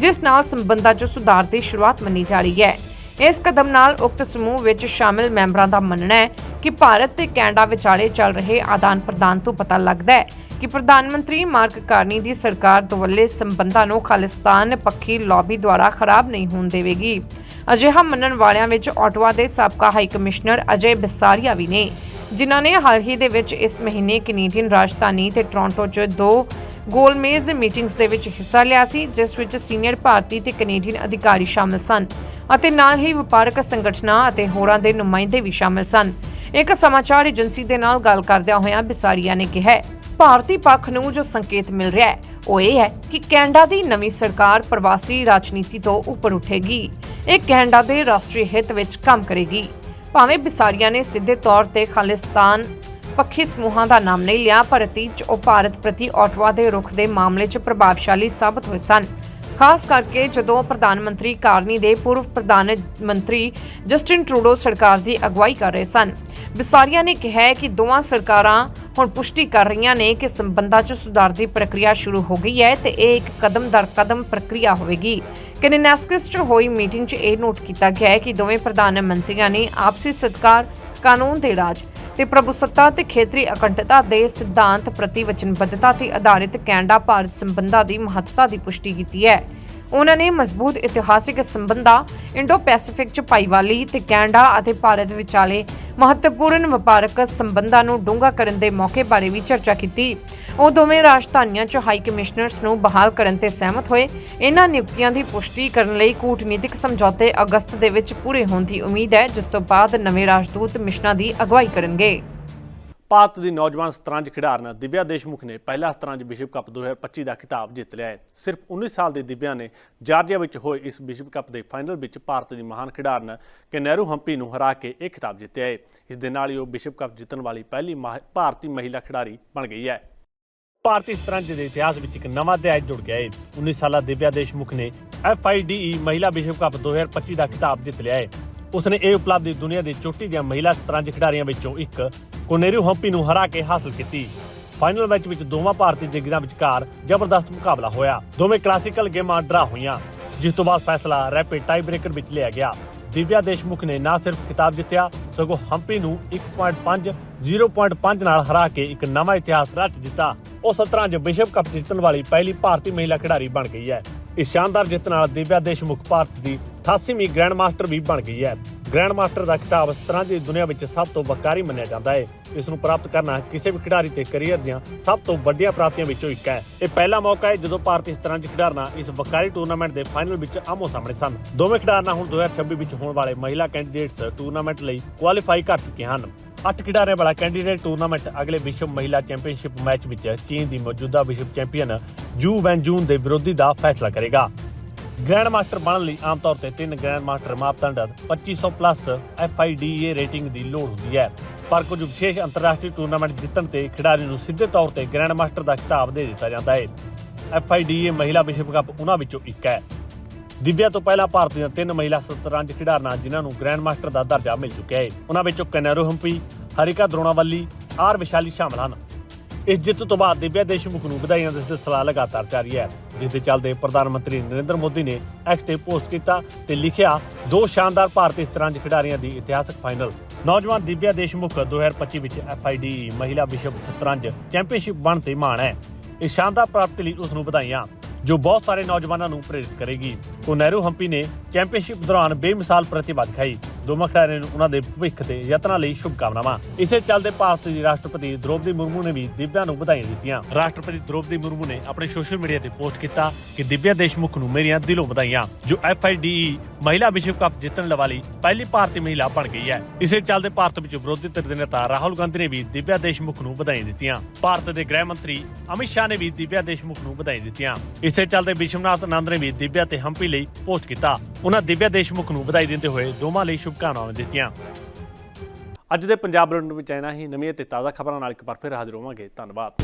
ਜਿਸ ਨਾਲ ਸੰਬੰਧਾਂ 'ਚ ਸੁਧਾਰ ਦੀ ਸ਼ੁਰੂਆਤ ਮੰਨੀ ਜਾ ਰਹੀ ਹੈ। ਇਸ ਕਦਮ ਨਾਲ ਉਕਤ ਸਮੂਹ ਵਿੱਚ ਸ਼ਾਮਿਲ ਮੈਂਬਰਾਂ ਦਾ ਮੰਨਣਾ ਹੈ ਕਿ ਭਾਰਤ ਤੇ ਕੈਨੇਡਾ ਵਿਚਾਲੇ ਚੱਲ ਰਹੇ ਆਦਾਨ ਪ੍ਰਦਾਨ ਤੋਂ ਪਤਾ ਲੱਗਦਾ ਹੈ ਕਿ ਪ੍ਰਧਾਨ ਮੰਤਰੀ ਮਾਰਕ ਕਾਰਨੀ ਦੀ ਸਰਕਾਰ ਦੁਵੱਲੇ ਸੰਬੰਧਾਂ ਨੂੰ ਖਾਲਿਸਤਾਨ ਪੱਖੀ ਲੌਬੀ ਦੁਆਰਾ ਖਰਾਬ ਨਹੀਂ ਹੋਣ ਦੇਵੇਗੀ। ਅਜਿਹਾ ਮੰਨਣ ਵਾਲਿਆਂ ਵਿੱਚ ਆਟਵਾ ਦੇ ਸਾਬਕਾ ਹਾਈ ਕਮਿਸ਼ਨਰ ਅਜੇ ਬਿਸਾਰੀਆ ਵੀ ਨੇ, ਜਿਨ੍ਹਾਂ ਨੇ ਹਾਲ ਹੀ ਦੇ ਵਿੱਚ ਇਸ ਮਹੀਨੇ ਕੈਨੇਡੀਅਨ ਰਾਜਧਾਨੀ ਤੇ ਟੋਰਾਂਟੋ 'ਚ ਦੋ ਗੋਲਮੇਜ਼ ਮੀਟਿੰਗਸ ਦੇ ਵਿੱਚ ਹਿੱਸਾ ਲਿਆ ਸੀ, ਜਿਸ ਵਿੱਚ ਸੀਨੀਅਰ ਭਾਰਤੀ ਤੇ ਕੈਨੇਡੀਅਨ ਅਧਿਕਾਰੀ ਸ਼ਾਮਲ ਸਨ ਅਤੇ ਨਾਲ ਹੀ ਵਪਾਰਕ ਸੰਗਠਨਾਂ ਅਤੇ ਹੋਰਾਂ ਦੇ ਨੁਮਾਇੰਦੇ ਵੀ ਸ਼ਾਮਲ ਸਨ। ਇੱਕ ਸਮਾਚਾਰ ਏਜੰਸੀ ਦੇ ਨਾਲ ਗੱਲ ਕਰਦਿਆਂ ਹੋਇਆਂ ਬਿਸਾਰੀਆ ਨੇ ਕਿਹਾ ਭਾਰਤੀ ਪੱਖ ਨੂੰ ਜੋ ਸੰਕੇਤ ਮਿਲ ਰਿਹਾ ਹੈ, ਉਹ ਇਹ ਹੈ ਕਿ ਕੈਨੇਡਾ ਦੀ ਨਵੀਂ ਸਰਕਾਰ ਪ੍ਰਵਾਸੀ ਰਾਜਨੀਤੀ ਤੋਂ ਉੱਪਰ ਉੱਠੇਗੀ। ਇਹ ਕੈਨੇਡਾ ਦੇ ਰਾਸ਼ਟਰੀ ਹਿੱਤ ਵਿੱਚ ਕੰਮ ਕਰੇਗੀ। ਭਾਵੇਂ ਬਿਸਾਰੀਆ ਨੇ ਸਿੱਧੇ ਤੌਰ ਤੇ ਖਾਲਿਸਤਾਨ ਪੱਖੀ ਸਮੂਹਾਂ ਦਾ ਨਾਮ ਨਹੀਂ ਲਿਆ, ਪਰ ਅਤੀਤ 'ਚ ਉਹ ਭਾਰਤ ਪ੍ਰਤੀ ਆਟਵਾ ਦੇ ਰੁਖ ਦੇ ਮਾਮਲੇ 'ਚ ਪ੍ਰਭਾਵਸ਼ਾਲੀ ਸਾਬਤ ਹੋਏ ਸਨ। ਖਾਸ ਕਰਕੇ ਜਦੋਂ ਪ੍ਰਧਾਨ ਮੰਤਰੀ ਕਾਰਨੀ ਦੇ ਪੂਰਵ ਪ੍ਰਧਾਨ ਮੰਤਰੀ ਜਸਟਿਨ ਟਰੂਡੋ ਸਰਕਾਰ ਦੀ ਅਗਵਾਈ ਕਰ ਰਹੇ ਸਨ। ਬਿਸਾਰੀਆ ਨੇ ਕਿਹਾ ਕਿ ਦੋਵਾਂ ਸਰਕਾਰਾਂ ਹੁਣ ਪੁਸ਼ਟੀ ਕਰ ਰਹੀਆਂ ਨੇ ਕਿ ਸੰਬੰਧਾਂ 'ਚ ਸੁਧਾਰ ਦੀ ਪ੍ਰਕਿਰਿਆ ਸ਼ੁਰੂ ਹੋ ਗਈ ਹੈ ਤੇ ਇਹ ਇੱਕ ਕਦਮ ਦਰ ਕਦਮ ਪ੍ਰਕਿਰਿਆ ਹੋਵੇਗੀ। ਕੈਨੇਨੈਸਕਿਸ 'ਚ ਹੋਈ ਮੀਟਿੰਗ 'ਚ ਇਹ ਨੋਟ ਕੀਤਾ ਗਿਆ ਹੈ ਕਿ ਦੋਵੇਂ ਪ੍ਰਧਾਨ ਮੰਤਰੀਆਂ ਨੇ ਆਪਸੀ ਸਤਕਾਰ, ਕਾਨੂੰਨ ਦੇ ਰਾਜ ਤੇ ਪ੍ਰਭੂਸੱਤਾ ਤੇ ਖੇਤਰੀ ਅਖੰਡਤਾ ਦੇ ਸਿਧਾਂਤ ਪ੍ਰਤੀ ਵਚਨਬੱਧਤਾ ਤੇ ਆਧਾਰਿਤ ਕੈਨੇਡਾ ਭਾਰਤ ਸੰਬੰਧਾਂ ਦੀ ਮਹੱਤਤਾ ਦੀ ਪੁਸ਼ਟੀ ਕੀਤੀ ਹੈ। ਉਹਨਾਂ ਨੇ ਮਜ਼ਬੂਤ ਇਤਿਹਾਸਿਕ ਸੰਬੰਧਾਂ ਇੰਡੋ ਪੈਸੀਫਿਕ ਚ ਭਾਈਵਾਲੀ ਤੇ ਕੈਨੇਡਾ ਅਤੇ ਭਾਰਤ ਵਿਚਾਲੇ ਮਹੱਤਵਪੂਰਨ ਵਪਾਰਕ ਸੰਬੰਧਾਂ ਨੂੰ ਡੂੰਘਾ ਕਰਨ ਦੇ ਮੌਕੇ ਬਾਰੇ ਵੀ ਚਰਚਾ ਕੀਤੀ। ਉਹ ਦੋਵੇਂ ਰਾਜਧਾਨੀਆਂ 'ਚ ਹਾਈ ਕਮਿਸ਼ਨਰਸ ਨੂੰ ਬਹਾਲ ਕਰਨ ਤੇ ਸਹਿਮਤ ਹੋਏ। ਇਹਨਾਂ ਨਿਯੁਕਤੀਆਂ ਦੀ ਪੁਸ਼ਟੀ ਕਰਨ ਲਈ ਕੂਟਨੀਤਿਕ ਸਮਝੌਤੇ ਅਗਸਤ ਦੇ ਵਿੱਚ ਪੂਰੇ ਹੋਣ ਦੀ ਉਮੀਦ ਹੈ, ਜਿਸ ਤੋਂ ਬਾਅਦ ਨਵੇਂ ਰਾਜਦੂਤ ਮਿਸ਼ਨਾਂ ਦੀ ਅਗਵਾਈ ਕਰਨਗੇ। ਭਾਰਤ ਦੀ ਨੌਜਵਾਨ ਸ਼ਤਰੰਜ ਖਿਡਾਰਨ ਦਿਵਿਆ ਦੇਸ਼ਮੁਖ ਨੇ ਪਹਿਲਾ ਸ਼ਤਰੰਜ ਵਿਸ਼ਵ ਕੱਪ 2025 ਦਾ ਖਿਤਾਬ ਜਿੱਤ ਲਿਆ ਹੈ। ਸਿਰਫ 19 ਸਾਲ ਦੀ ਦਿਵਿਆ ਨੇ ਜਾਰਜੀਆ ਵਿੱਚ ਹੋਏ ਇਸ ਵਿਸ਼ਵ ਕੱਪ ਦੇ ਫਾਈਨਲ ਵਿੱਚ ਭਾਰਤ ਦੀ ਮਹਾਨ ਖਿਡਾਰਨ ਕੈਨੇਰੂ ਹੰਪੀ ਨੂੰ ਹਰਾ ਕੇ ਇਹ ਖਿਤਾਬ ਜਿੱਤਿਆ ਹੈ। ਇਸ ਦੇ ਨਾਲ ਹੀ ਉਹ ਵਿਸ਼ਵ ਕੱਪ ਜਿੱਤਣ ਵਾਲੀ ਪਹਿਲੀ ਮਾਹ- ਭਾਰਤੀ ਮਹਿਲਾ ਖਿਡਾਰੀ ਬਣ ਗਈ ਹੈ। ਭਾਰਤੀ ਸ਼ਤਰੰਜ ਦੇ ਇਤਿਹਾਸ ਵਿੱਚ ਇੱਕ ਨਵਾਂ ਅਧਿਆਇ ਜੁੜ ਗਿਆ ਹੈ। 19 ਸਾਲਾ ਦਿਵਿਆ ਦੇਸ਼ਮੁਖ ਨੇ FIDE ਮਹਿਲਾ ਵਿਸ਼ਵ ਕੱਪ 2025 ਦਾ ਖਿਤਾਬ ਜਿੱਤ ਲਿਆ ਹੈ। ਉਸਨੇ ਇਹ ਉਪਲਬਧੀ ਦੁਨੀਆ ਦੀ ਚੋਟੀ ਦੀਆਂ ਮਹਿਲਾ ਸ਼ਤਰੰਜ ਖਿਡਾਰੀਆਂ ਵਿੱਚੋਂ ਇੱਕ ਕੋਨੇਰੂ ਹੰਪੀ ਨੂੰ ਹਰਾ ਕੇ ਹਾਸਲ ਕੀਤੀ। ਫਾਈਨਲ ਮੈਚ ਵਿੱਚ ਦੋਵਾਂ ਭਾਰਤੀ ਦਿਗਰਾਂ ਵਿਚਕਾਰ ਜ਼ਬਰਦਸਤ ਮੁਕਾਬਲਾ ਹੋਇਆ। ਦੋਵੇਂ ਕਲਾਸੀਕਲ ਗੇਮਾਂ ਡਰਾ ਹੋਈਆਂ। ਜਿਸ ਤੋਂ ਬਾਅਦ ਫੈਸਲਾ ਰੈਪਿਡ ਟਾਈ ਬ੍ਰੇਕਰ ਵਿੱਚ ਲਿਆ ਗਿਆ। ਦਿਵਿਆ ਦੇਸ਼ਮੁਖ ਨੇ ਨਾ ਸਿਰਫ ਖਿਤਾਬ ਜਿੱਤਿਆ, ਸਗੋਂ ਹੰਪੀ ਨੂੰ 1.5 0.5 ਨਾਲ ਹਰਾ ਕੇ ਇੱਕ ਨਵਾਂ ਇਤਿਹਾਸ ਰਚ ਦਿੱਤਾ। ਉਹ ਸ਼ਤਰੰਜ ਵਿਸ਼ਵ ਕੱਪ ਜਿੱਤਣ ਵਾਲੀ ਪਹਿਲੀ ਭਾਰਤੀ ਮਹਿਲਾ ਖਿਡਾਰੀ ਬਣ ਗਈ ਹੈ। ਇਸ ਸ਼ਾਨਦਾਰ ਜਿੱਤ ਨਾਲ ਦਿਵਿਆ ਦੇਸ਼ਮੁਖ ਭਾਰਤ ਦੀ 88ਵੀਂ ਗ੍ਰੈਂਡ ਮਾਸਟਰ ਵੀ ਬਣ ਗਈ ਹੈ। ਗ੍ਰੈਂਡ ਮਾਸਟਰ ਦਾ ਖਿਤਾਬ ਸ਼ਤਰੰਜ ਦੀ ਦੁਨੀਆ ਵਿੱਚ ਸਭ ਤੋਂ ਵੱਕਾਰੀ ਮੰਨਿਆ ਜਾਂਦਾ ਹੈ। ਇਸ ਨੂੰ ਪ੍ਰਾਪਤ ਕਰਨਾ ਕਿਸੇ ਵੀ ਖਿਡਾਰੀ ਦੇ ਕੈਰੀਅਰ ਦੀਆਂ ਸਭ ਤੋਂ ਵੱਡੀਆਂ ਪ੍ਰਾਪਤੀਆਂ ਵਿੱਚੋਂ ਇੱਕ ਹੈ। ਇਹ ਪਹਿਲਾ ਮੌਕਾ ਹੈ ਜਦੋਂ ਭਾਰਤੀ ਸ਼ਤਰੰਜ ਖਿਡਾਰਨਾਂ ਇਸ ਵੱਕਾਰੀ ਟੂਰਨਾਮੈਂਟ ਦੇ ਫਾਈਨਲ ਵਿੱਚ ਆਮੋ ਸਾਹਮਣੇ ਸਨ। ਦੋਵੇਂ ਖਿਡਾਰਨਾਂ ਹੁਣ 2026 ਵਿੱਚ ਹੋਣ ਵਾਲੇ ਮਹਿਲਾ ਕੈਂਡੀਡੇਟਸ ਟੂਰਨਾਮੈਂਟ ਲਈ ਕੁਆਲੀਫਾਈ ਕਰ ਚੁੱਕੇ ਹਨ। ਅੱਠ ਖਿਡਾਰੀਆਂ ਵਾਲਾ ਕੈਂਡੀਡੇਟ ਟੂਰਨਾਮੈਂਟ ਅਗਲੇ ਵਿਸ਼ਵ ਮਹਿਲਾ ਚੈਂਪੀਅਨਸ਼ਿਪ ਮੈਚ ਵਿੱਚ ਚੀਨ ਦੀ ਮੌਜੂਦਾ ਵਿਸ਼ਵ ਚੈਂਪੀਅਨ ਜੂ ਵੈਨ ਜੂਨ ਦੇ ਵਿਰੋਧੀ ਦਾ ਫੈਸਲਾ ਕਰੇਗਾ। ਗ੍ਰੈਂਡ ਮਾਸਟਰ ਬਣਨ ਲਈ ਆਮ ਤੌਰ ਤੇ ਤਿੰਨ ਗ੍ਰੈਂਡ ਮਾਸਟਰ ਮਾਪਦੰਡ 2500 ਪਲੱਸ FIDE ਰੇਟਿੰਗ ਦੀ ਲੋੜ ਹੁੰਦੀ ਹੈ। ਪਰ ਕੁਝ ਵਿਸ਼ੇਸ਼ ਅੰਤਰਰਾਸ਼ਟਰੀ ਟੂਰਨਾਮੈਂਟ ਜਿੱਤਣ ਤੇ ਖਿਡਾਰੀ ਨੂੰ ਸਿੱਧੇ ਤੌਰ ਤੇ ਗ੍ਰੈਂਡ ਮਾਸਟਰ ਦਾ ਖਿਤਾਬ ਦੇ ਦਿੱਤਾ ਜਾਂਦਾ ਹੈ। FIDE ਮਹਿਲਾ ਵਿਸ਼ਵ ਕੱਪ ਉਹਨਾਂ ਵਿੱਚੋਂ ਇੱਕ ਹੈ। ਦਿਵਿਆ ਤੋਂ ਪਹਿਲਾਂ ਭਾਰਤ ਦੀਆਂ ਤਿੰਨ ਮਹਿਲਾ ਸ਼ਤਰੰਜ ਖਿਡਾਰਨਾਂ ਜਿਨ੍ਹਾਂ ਨੂੰ ਗ੍ਰੈਂਡ ਮਾਸਟਰ ਦਾ ਦਰਜਾ ਮਿਲ ਚੁੱਕਿਆ ਹੈ। ਉਹਨਾਂ ਵਿੱਚੋਂ ਕੈਨੇਰੂ ਹੰਪੀ ਹਰਿਕਾ ਦਰੋਣਾਵੱਲੀ ਆਰ ਵਿਸ਼ਾਲੀ ਸ਼ਾਮਲ ਹਨ। ਇਸ ਜਿੱਤ ਤੋਂ ਬਾਅਦ ਦਿਵਿਆ ਦੇਸ਼ਮੁਖ ਨੂੰ ਵਧਾਈਆਂ ਦੇ ਸਿਲਸਿਲਾ ਲਗਾਤਾਰ ਜਾਰੀ ਹੈ ਜਿਸ ਦੇ ਚੱਲਦੇ ਪ੍ਰਧਾਨ ਮੰਤਰੀ ਨਰਿੰਦਰ ਮੋਦੀ ਨੇ ਐਕਸ ਤੇ ਪੋਸਟ ਕੀਤਾ ਤੇ ਲਿਖਿਆ, ਦੋ ਸ਼ਾਨਦਾਰ ਭਾਰਤੀ ਸ਼ਤਰੰਜ ਖਿਡਾਰੀਆਂ ਦੀ ਇਤਿਹਾਸਕ ਫਾਈਨਲ ਨੌਜਵਾਨ ਦਿਵਿਆ ਦੇਸ਼ਮੁਖ 2025 ਵਿੱਚ FIDE ਮਹਿਲਾ ਵਿਸ਼ਵ ਸ਼ਤਰੰਜ ਚੈਂਪੀਅਨਸ਼ਿਪ ਬਣ ਤੇ ਮਾਣ ਹੈ। ਇਸ ਸ਼ਾਨਦਾਰ ਪ੍ਰਾਪਤੀ ਲਈ ਉਸ ਨੂੰ ਵਧਾਈਆਂ, ਜੋ ਬਹੁਤ ਸਾਰੇ ਨੌਜਵਾਨਾਂ ਨੂੰ ਪ੍ਰੇਰਿਤ ਕਰੇਗੀ। ਉਹ ਨਹਿਰੂ ਹੰਪੀ ਨੇ ਚੈਂਪੀਅਨਸ਼ਿਪ ਦੌਰਾਨ ਬੇਮਿਸਾਲ ਪ੍ਰਤਿਭਾ ਦਿਖਾਈ। ਦੋਵਾਂ ਖਿਡਾਰੀਆਂ ਨੂੰ ਉਹਨਾਂ ਦੇ ਭਵਿੱਖ ਤੇ ਯਤਨਾਂ ਲਈ ਸ਼ੁਭਕਾਮਨਾਵਾਂ। ਇਸੇ ਚੱਲਦੇ ਭਾਰਤ ਦੀ ਰਾਸ਼ਟਰਪਤੀ ਦ੍ਰੋਪਦੀ ਮੁਰਮੂ ਨੇ ਵੀ ਦਿਵਿਆ ਨੂੰ ਵਧਾਈਆਂ ਦਿੱਤੀਆਂ। ਰਾਸ਼ਟਰਪਤੀ ਦ੍ਰੋਪਦੀ ਮੁਰਮੂ ਨੇ ਆਪਣੇ ਸੋਸ਼ਲ ਮੀਡੀਆ ਤੇ ਪੋਸਟ ਕੀਤਾ ਕਿ ਦਿਵਿਆ ਦੇਸ਼ਮੁਖ ਨੂੰ ਮੇਰੀਆਂ ਦਿਲੋਂ ਵਧਾਈਆਂ, ਜੋ FIDE ਮਹਿਲਾ ਵਿਸ਼ਵ ਕੱਪ ਜਿੱਤਣ ਵਾਲੀ ਪਹਿਲੀ ਭਾਰਤੀ ਮਹਿਲਾ ਬਣ ਗਈ ਹੈ। ਇਸੇ ਚੱਲਦੇ ਭਾਰਤ ਵਿੱਚ ਵਿਰੋਧੀ ਧਿਰ ਦੇ ਨੇਤਾ ਰਾਹੁਲ ਗਾਂਧੀ ਨੇ ਵੀ ਦਿਵਿਆ ਦੇਸ਼ਮੁਖ ਨੂੰ ਵਧਾਈਆਂ ਦਿੱਤੀਆਂ। ਭਾਰਤ ਦੇ ਗ੍ਰਹਿ ਮੰਤਰੀ ਅਮਿਤ ਸ਼ਾਹ ਨੇ ਵੀ ਦਿਵਿਆ ਦੇਸ਼ਮੁਖ ਨੂੰ ਵਧਾਈ ਦਿੱਤੀਆਂ। ਇਸੇ ਚੱਲਦੇ ਵਿਸ਼ਵਨਾਥ ਆਨੰਦ ਨੇ ਵੀ ਦਿਵਿਆ ਤੇ ਹੰਪੀ ਲਈ ਪੋਸਟ ਕੀਤਾ। ਉਹਨਾਂ ਦਿਵਿਆ ਦੇਸ਼ਮੁਖ ਨੂੰ ਵਧਾਈ ਦਿੰਦੇ ਹੋਏ ਦੋਵਾਂ ਲਈ ਸ਼ੁਭਕਾਮਨਾਵਾਂ ਦਿੱਤੀਆਂ। ਅੱਜ ਦੇ ਪੰਜਾਬ ਬੁਲੇਟਿਨ ਵਿੱਚ ਆਇਨਾ ਹੀ ਨਵੀਆਂ ਤੇ ਤਾਜ਼ਾ ਖਬਰਾਂ ਨਾਲ ਇੱਕ ਵਾਰ ਫਿਰ ਹਾਜ਼ਰ ਹੋਵਾਂਗੇ। ਧੰਨਵਾਦ।